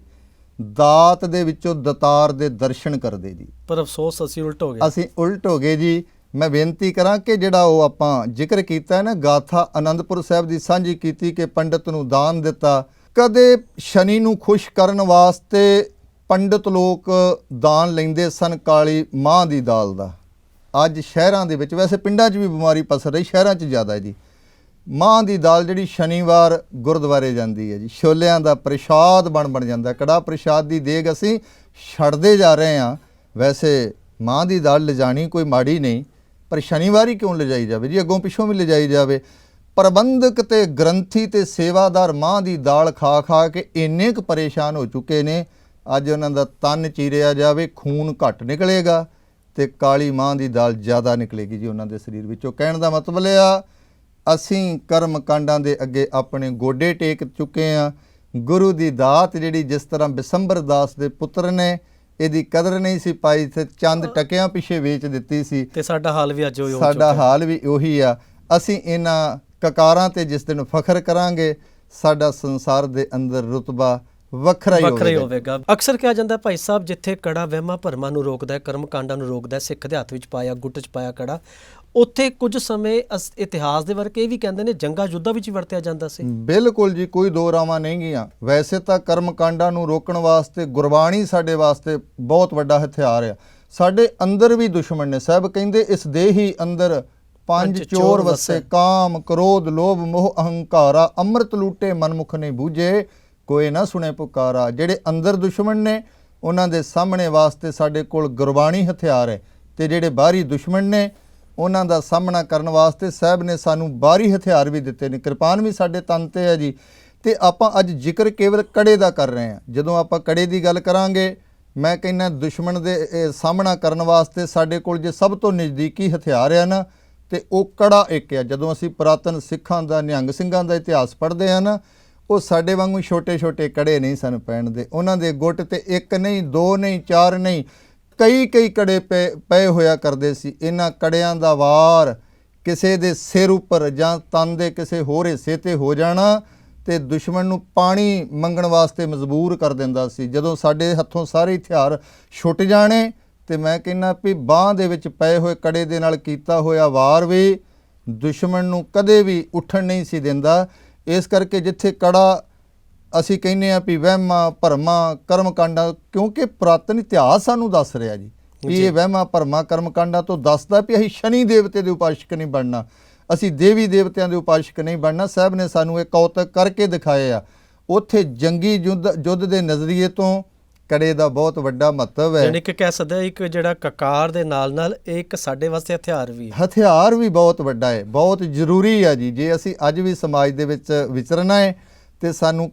ਦਾਤ ਦੇ ਵਿੱਚੋਂ ਦਤਾਰ ਦੇ ਦਰਸ਼ਨ ਕਰਦੇ ਜੀ। ਪਰ ਅਫਸੋਸ ਅਸੀਂ ਉਲਟ ਹੋ ਗਏ। ਅਸੀਂ ਉਲਟ ਹੋ ਗਏ ਜੀ। ਮੈਂ ਬੇਨਤੀ ਕਰਾਂ ਕਿ ਜਿਹੜਾ ਉਹ ਆਪਾਂ ਜ਼ਿਕਰ ਕੀਤਾ ਨਾ, ਗਾਥਾ ਆਨੰਦਪੁਰ ਸਾਹਿਬ ਦੀ ਸਾਂਝੀ ਕੀਤੀ ਕਿ ਪੰਡਤ ਨੂੰ ਦਾਨ ਦਿੱਤਾ, ਕਦੇ ਸ਼ਨੀ ਨੂੰ ਖੁਸ਼ ਕਰਨ ਵਾਸਤੇ ਪੰਡਤ ਲੋਕ ਦਾਨ ਲੈਂਦੇ ਸਨ ਕਾਲੀ ਮਾਂ ਦੀ ਦਾਲ ਦਾ। ਅੱਜ ਸ਼ਹਿਰਾਂ ਦੇ ਵਿੱਚ, ਵੈਸੇ ਪਿੰਡਾਂ 'ਚ ਵੀ ਬਿਮਾਰੀ ਪਸਰ ਰਹੀ, ਸ਼ਹਿਰਾਂ 'ਚ ਜ਼ਿਆਦਾ ਹੈ ਜੀ। ਮਾਂ ਦੀ ਦਾਲ ਜਿਹੜੀ ਸ਼ਨੀਵਾਰ ਗੁਰਦੁਆਰੇ ਜਾਂਦੀ ਹੈ ਜੀ, ਛੋਲਿਆਂ ਦਾ ਪ੍ਰਸ਼ਾਦ ਬਣ ਬਣ ਜਾਂਦਾ ਕੜਾ ਪ੍ਰਸ਼ਾਦ ਦੀ ਦੇਗ ਅਸੀਂ ਛੱਡਦੇ ਜਾ ਰਹੇ ਹਾਂ। ਵੈਸੇ ਮਾਂ ਦੀ ਦਾਲ ਲਿਜਾਣੀ ਕੋਈ ਮਾੜੀ ਨਹੀਂ ਪਰ ਸ਼ਨੀਵਾਰ ਹੀ ਕਿਉਂ ਲਿਜਾਈ ਜਾਵੇ? ਜੀ ਅੱਗੋਂ ਪਿੱਛੋਂ ਵੀ ਲਿਜਾਈ ਜਾਵੇ। ਪ੍ਰਬੰਧਕ ਤੇ ਗ੍ਰੰਥੀ ਤੇ ਸੇਵਾਦਾਰ ਮਾਂ ਦੀ ਦਾਲ ਖਾ ਖਾ ਕੇ ਇੰਨੇ ਕੁ ਪਰੇਸ਼ਾਨ ਹੋ ਚੁੱਕੇ ਨੇ, ਅੱਜ ਉਹਨਾਂ ਦਾ ਤਨ ਚੀਰਿਆ ਜਾਵੇ, ਖੂਨ ਘੱਟ ਨਿਕਲੇਗਾ ਤੇ ਕਾਲੀ ਮਾਂ ਦੀ ਦਾਲ ਜ਼ਿਆਦਾ ਨਿਕਲੇਗੀ ਜੀ ਉਹਨਾਂ ਦੇ ਸਰੀਰ ਵਿੱਚੋਂ। ਕਹਿਣ ਦਾ ਮਤਲਬ ਆ, ਅਸੀਂ ਕਰਮ ਕਾਂਡਾਂ ਦੇ ਅੱਗੇ ਆਪਣੇ ਗੋਡੇ ਟੇਕ ਚੁੱਕੇ ਆ ਗੁਰੂ ਦੀ ਦਾਤ ਜਿਹੜੀ ਜਿਸ ਤਰ੍ਹਾਂ ਬਿਸੰਬਰ ਦਾਸ ਦੇ ਪੁੱਤਰ ਨੇ ਇਹਦੀ ਕਦਰ ਨਹੀਂ ਸੀ ਪਾਈ ਤੇ ਚੰਦ ਟਕਿਆਂ ਪਿੱਛੇ ਵੇਚ ਦਿੱਤੀ ਸੀ। ਤੇ ਸਾਡਾ ਹਾਲ ਵੀ ਅੱਜ ਉਹੀ ਹੋ ਸਾਡਾ। ਹਾਲ ਵੀ ਉਹੀ ਆ। ਅਸੀਂ ਇਹਨਾਂ ਕਕਾਰਾਂ ਤੇ ਜਿਸ ਦਿਨ ਫਖਰ ਕਰਾਂਗੇ ਸਾਡਾ ਸੰਸਾਰ ਦੇ ਅੰਦਰ ਰੁਤਬਾ ਵੱਖਰਾ ਹੀ ਵੱਖਰਾ ਹੀ ਹੋਵੇਗਾ। ਹੋਵੇਗਾ। ਅਕਸਰ ਕਿਹਾ ਜਾਂਦਾ ਹੈ, ਭਾਈ ਸਾਹਿਬ ਜਿੱਥੇ ਕੜਾ ਵਹਿਮਾਂ ਭਰਮਾਂ ਨੂੰ ਰੋਕਦਾ ਹੈ ਕਰਮ ਕਾਂਡਾਂ ਨੂੰ ਰੋਕਦਾ ਹੈ ਸਿੱਖ ਦੇ ਹੱਥ ਵਿੱਚ ਪਾਇਆ ਗੁੱਟ 'ਚ ਪਾਇਆ ਕੜਾ ਉੱਥੇ ਕੁਝ ਸਮੇਂ ਅਸ- ਇਤਿਹਾਸ ਦੇ ਵਰਕੇ ਇਹ ਵੀ ਕਹਿੰਦੇ ਨੇ ਜੰਗਾ ਯੁੱਧਾਂ ਵਿੱਚ ਹੀ ਵਰਤਿਆ ਜਾਂਦਾ ਸੀ। ਬਿਲਕੁਲ ਜੀ ਕੋਈ ਦੋ ਰਾਵਾਂ ਨਹੀਂ ਗੀਆਂ ਵੈਸੇ ਤਾਂ ਕਰਮ ਕਾਂਡਾਂ ਨੂੰ ਰੋਕਣ ਵਾਸਤੇ ਗੁਰਬਾਣੀ ਸਾਡੇ ਵਾਸਤੇ ਬਹੁਤ ਵੱਡਾ ਹਥਿਆਰ ਆ। ਸਾਡੇ ਅੰਦਰ ਵੀ ਦੁਸ਼ਮਣ ਨੇ ਸਾਹਿਬ ਕਹਿੰਦੇ ਇਸ ਦੇਹ ਹੀ ਅੰਦਰ ਪੰਜ ਚੋਰ ਵਸੇ। ਕਾਮ ਕ੍ਰੋਧ ਲੋਭ ਮੋਹ ਅਹੰਕਾਰਾ ਅੰਮ੍ਰਿਤ ਲੂਟੇ ਮਨਮੁਖ ਨੇ ਬੂਝੇ। ਕੋਈ ਨਾ ਸੁਣੇ ਪੁਕਾਰਾ। ਜਿਹੜੇ ਅੰਦਰ ਦੁਸ਼ਮਣ ਨੇ ਉਹਨਾਂ ਦੇ ਸਾਹਮਣੇ ਵਾਸਤੇ ਸਾਡੇ ਕੋਲ ਗੁਰਬਾਣੀ ਹਥਿਆਰ ਹੈ। ਤੇ ਜਿਹੜੇ ਬਾਹਰੀ ਦੁਸ਼ਮਣ ਨੇ ਉਹਨਾਂ ਦਾ ਸਾਹਮਣਾ ਕਰਨ ਵਾਸਤੇ ਸਾਹਿਬ ਨੇ ਸਾਨੂੰ ਬਾਹਰੀ ਹਥਿਆਰ ਵੀ ਦਿੱਤੇ ਨੇ। ਕਿਰਪਾਨ ਵੀ ਸਾਡੇ ਤਨ ਤੇ ਹੈ ਜੀ। ਤੇ ਆਪਾਂ ਅੱਜ ਜ਼ਿਕਰ ਕੇਵਲ ਕੜੇ ਦਾ ਕਰ ਰਹੇ ਹਾਂ। ਜਦੋਂ ਆਪਾਂ ਕੜੇ ਦੀ ਗੱਲ ਕਰਾਂਗੇ, ਮੈਂ ਕਹਿੰਦਾ ਦੁਸ਼ਮਣ ਦੇ ਸਾਹਮਣਾ ਕਰਨ ਵਾਸਤੇ ਸਾਡੇ ਕੋਲ ਜੇ ਸਭ ਤੋਂ ਨਜ਼ਦੀਕੀ ਹਥਿਆਰ ਆ ਨਾ ਤੇ ਉਹ ਕੜਾ ਇੱਕ ਆ ਜਦੋਂ ਅਸੀਂ ਪੁਰਾਤਨ ਸਿੱਖਾਂ ਦਾ, ਨਿਹੰਗ ਸਿੰਘਾਂ ਦਾ ਇਤਿਹਾਸ ਪੜ੍ਹਦੇ ਹਾਂ ਨਾ, ਉਹ ਸਾਡੇ ਵਾਂਗੂ ਛੋਟੇ-ਛੋਟੇ ਕੜੇ ਨਹੀਂ ਸਨ ਪੈਣ ਦੇ ਉਹਨਾਂ ਦੇ ਗੁੱਟ ਤੇ ਇੱਕ ਨਹੀਂ, ਦੋ ਨਹੀਂ, ਚਾਰ ਨਹੀਂ। ਕਈ ਕਈ ਕੜੇ ਪਏ ਪਏ ਹੋਇਆ ਕਰਦੇ ਸੀ। ਇਹਨਾਂ ਕੜਿਆਂ ਦਾ ਵਾਰ ਕਿਸੇ ਦੇ ਸਿਰ ਉੱਪਰ ਜਾਂ ਤਨ ਦੇ ਕਿਸੇ ਹੋਰ ਹਿੱਸੇ ਤੇ ਹੋ ਜਾਣਾ ਤੇ ਦੁਸ਼ਮਣ ਨੂੰ ਪਾਣੀ ਮੰਗਣ ਵਾਸਤੇ ਮਜਬੂਰ ਕਰ ਦਿੰਦਾ ਸੀ। ਜਦੋਂ ਸਾਡੇ ਹੱਥੋਂ ਸਾਰੇ ਹਥਿਆਰ ਛੁੱਟ ਜਾਣੇ ਤੇ ਮੈਂ ਕਹਿੰਨਾ ਵੀ ਬਾਹ ਦੇ ਵਿੱਚ ਪਏ ਹੋਏ ਕੜੇ ਦੇ ਨਾਲ ਕੀਤਾ ਹੋਇਆ ਵਾਰ ਵੀ ਦੁਸ਼ਮਣ ਨੂੰ ਕਦੇ ਵੀ ਉੱਠਣ ਨਹੀਂ ਸੀ ਦਿੰਦਾ। ਇਸ ਕਰਕੇ ਜਿੱਥੇ ਕੜਾ ਅਸੀਂ ਕਹਿੰਨੇ ਆ ਵੀ ਵਹਿਮਾਂ ਭਰਮਾਂ ਕਰਮ ਕਾਂਡਾਂ ਕਿਉਂਕਿ ਪੁਰਾਤਨ ਇਤਿਹਾਸ ਸਾਨੂੰ ਦੱਸ ਰਿਹਾ ਜੀ ਵੀ। ਇਹ ਵਹਿਮਾਂ ਭਰਮਾਂ ਕਰਮ ਕਾਂਡਾਂ ਤੋਂ ਦੱਸਦਾ ਵੀ ਅਸੀਂ ਸ਼ਨੀ ਦੇਵਤੇ ਦੇ ਉਪਾਸ਼ਕ ਨਹੀਂ ਬਣਨਾ ਅਸੀਂ ਦੇਵੀ ਦੇਵਤਿਆਂ ਦੇ ਉਪਾਸ਼ਕ ਨਹੀਂ ਬਣਨਾ। ਸਾਹਿਬ ਨੇ ਸਾਨੂੰ ਇਹ ਕੌਤਕ ਕਰਕੇ ਦਿਖਾਏ ਆ। ਉੱਥੇ ਜੰਗੀ ਯੁੱਧ ਦੇ ਨਜ਼ਰੀਏ ਤੋਂ ਕੜੇ ਦਾ ਬਹੁਤ ਵੱਡਾ ਮਹੱਤਵ ਹੈ। ਯਾਨੀ ਕਿ ਕਹਿ ਸਕਦੇ ਇੱਕ ਜਿਹੜਾ ਕਕਾਰ ਦੇ ਨਾਲ ਨਾਲ ਇਹ ਇੱਕ ਸਾਡੇ ਵਾਸਤੇ ਹਥਿਆਰ ਵੀ ਹੈ। ਹਥਿਆਰ ਵੀ ਬਹੁਤ ਵੱਡਾ ਹੈ ਬਹੁਤ ਜ਼ਰੂਰੀ ਹੈ ਜੀ। ਜੇ ਅਸੀਂ ਅੱਜ ਵੀ ਸਮਾਜ ਦੇ ਵਿੱਚ ਵਿਚਰਨਾ ਹੈ ਤੇ ਸਾਨੂੰ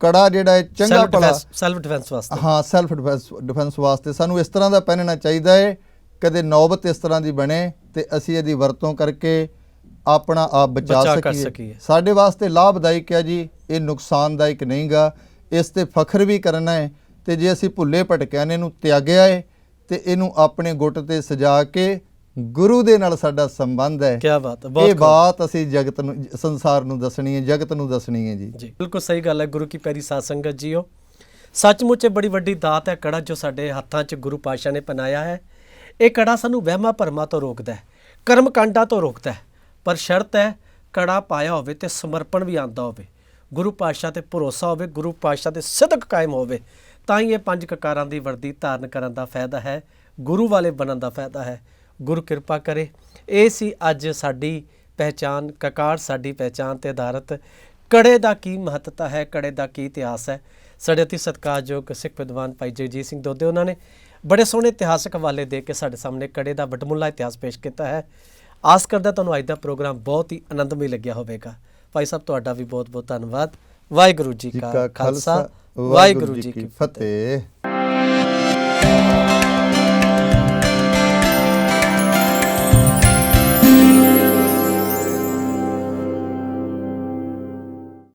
ਕੜਾ ਜਿਹੜਾ ਹੈ ਚੰਗਾ ਭਲਾ। ਸੈਲਫ ਡਿਫੈਂਸ ਵਾਸਤੇ। ਹਾਂ ਸੈਲਫ ਡਿਫੈਂਸ ਡਿਫੈਂਸ ਵਾਸਤੇ। ਸਾਨੂੰ ਇਸ ਤਰ੍ਹਾਂ ਦਾ ਪਹਿਨਣਾ ਚਾਹੀਦਾ ਹੈ। ਕਦੇ ਨੌਬਤ ਇਸ ਤਰ੍ਹਾਂ ਦੀ ਬਣੇ ਤੇ ਅਸੀਂ ਇਹਦੀ ਵਰਤੋਂ ਕਰਕੇ ਆਪਣਾ ਆਪ ਬਚਾ ਸਕੀਏ। ਸਾਡੇ ਵਾਸਤੇ ਲਾਭਦਾਇਕ ਹੈ ਜੀ ਇਹ ਨੁਕਸਾਨਦਾਇਕ ਨਹੀਂਗਾ। ਇਸ ਤੇ ਫਖਰ ਵੀ ਕਰਨਾ ਹੈ ਤੇ ਜੇ ਅਸੀਂ ਭੁੱਲੇ ਭਟਕਿਆਂ ਨੇ ਇਹਨੂੰ ਤਿਆਗਿਆ ਹੈ ਤੇ ਇਹਨੂੰ ਆਪਣੇ ਗੁੱਟ ਤੇ ਸਜਾ ਕੇ ਗੁਰੂ ਦੇ ਨਾਲ ਸਾਡਾ ਸੰਬੰਧ ਹੈ। ਕੀ ਬਾਤ ਹੈ ਇਹ ਬਹੁਤ ਖੂਬ। ਬਾਤ ਅਸੀਂ ਜਗਤ ਨੂੰ ਸੰਸਾਰ ਨੂੰ ਦੱਸਣੀ ਹੈ ਜਗਤ ਨੂੰ ਦੱਸਣੀ ਹੈ ਜੀ। ਜੀ ਬਿਲਕੁਲ ਸਹੀ ਗੱਲ ਹੈ ਗੁਰੂ ਕੀ ਪਿਆਰੀ ਸਾਧ ਸੰਗਤ ਜੀਓ। ਸੱਚਮੁੱਚ ਇਹ ਬੜੀ ਵੱਡੀ ਦਾਤ ਹੈ ਕੜਾ ਜੋ ਸਾਡੇ ਹੱਥਾਂ 'ਚ ਗੁਰੂ ਪਾਤਸ਼ਾਹ ਨੇ ਪਨਾਇਆ ਹੈ। ਇਹ ਕੜਾ ਸਾਨੂੰ ਵਹਿਮਾਂ ਭਰਮਾਂ ਤੋਂ ਰੋਕਦਾ ਹੈ ਕਰਮ ਕਾਂਡਾਂ ਤੋਂ ਰੋਕਦਾ ਹੈ। ਪਰ ਸ਼ਰਤ ਹੈ ਕੜਾ ਪਾਇਆ ਹੋਵੇ ਤੇ ਸਮਰਪਣ ਵੀ ਆਂਦਾ ਹੋਵੇ। ਗੁਰੂ ਪਾਤਸ਼ਾਹ ਤੇ ਭਰੋਸਾ ਹੋਵੇ ਗੁਰੂ ਪਾਤਸ਼ਾਹ ਤੇ ਸਿਦਕ ਕਾਇਮ ਹੋਵੇ ਤਾਂ ਹੀ ਇਹ ਪੰਜ ਕਕਾਰਾਂ ਦੀ ਵਰਦੀ ਧਾਰਨ ਕਰਨ ਦਾ ਫਾਇਦਾ ਹੈ ਗੁਰੂ ਵਾਲੇ ਬਣਨ ਦਾ ਫਾਇਦਾ ਹੈ। ਗੁਰੂ ਕਿਰਪਾ ਕਰੇ। ਇਹ ਸੀ ਅੱਜ ਸਾਡੀ ਪਹਿਚਾਨ ਕਕਾਰ ਸਾਡੀ ਪਹਿਚਾਨ ਤੇ ਆਧਾਰਿਤ। ਕੜੇ ਦਾ ਕੀ ਮਹੱਤਤਾ ਹੈ ਕੜੇ ਦਾ ਕੀ ਇਤਿਹਾਸ ਹੈ? ਸਾਡੇ ਅਤੀ ਸਤਿਕਾਰਯੋਗ ਸਿੱਖ ਵਿਦਵਾਨ ਭਾਈ ਜਗਜੀਤ ਸਿੰਘ ਦੋਦੇ ਉਹਨਾਂ ਨੇ ਬੜੇ ਸੋਹਣੇ ਇਤਿਹਾਸਕ ਹਵਾਲੇ ਦੇ ਕੇ ਸਾਡੇ ਸਾਹਮਣੇ ਕੜੇ ਦਾ ਵਡਮੁੱਲਾ ਇਤਿਹਾਸ ਪੇਸ਼ ਕੀਤਾ ਹੈ। ਆਸ ਕਰਦਾ ਤੁਹਾਨੂੰ ਅੱਜ ਦਾ ਪ੍ਰੋਗਰਾਮ ਬਹੁਤ ਹੀ ਆਨੰਦਮਈ ਲੱਗਿਆ ਹੋਵੇਗਾ। ਭਾਈ ਸਾਹਿਬ ਤੁਹਾਡਾ ਵੀ ਬਹੁਤ ਬਹੁਤ ਧੰਨਵਾਦ। ਵਾਹਿਗੁਰੂ ਜੀ ਕਾ ਖਾਲਸਾ ਵਾਹਿਗੁਰੂ ਜੀ ਕੀ ਫਤਿਹ।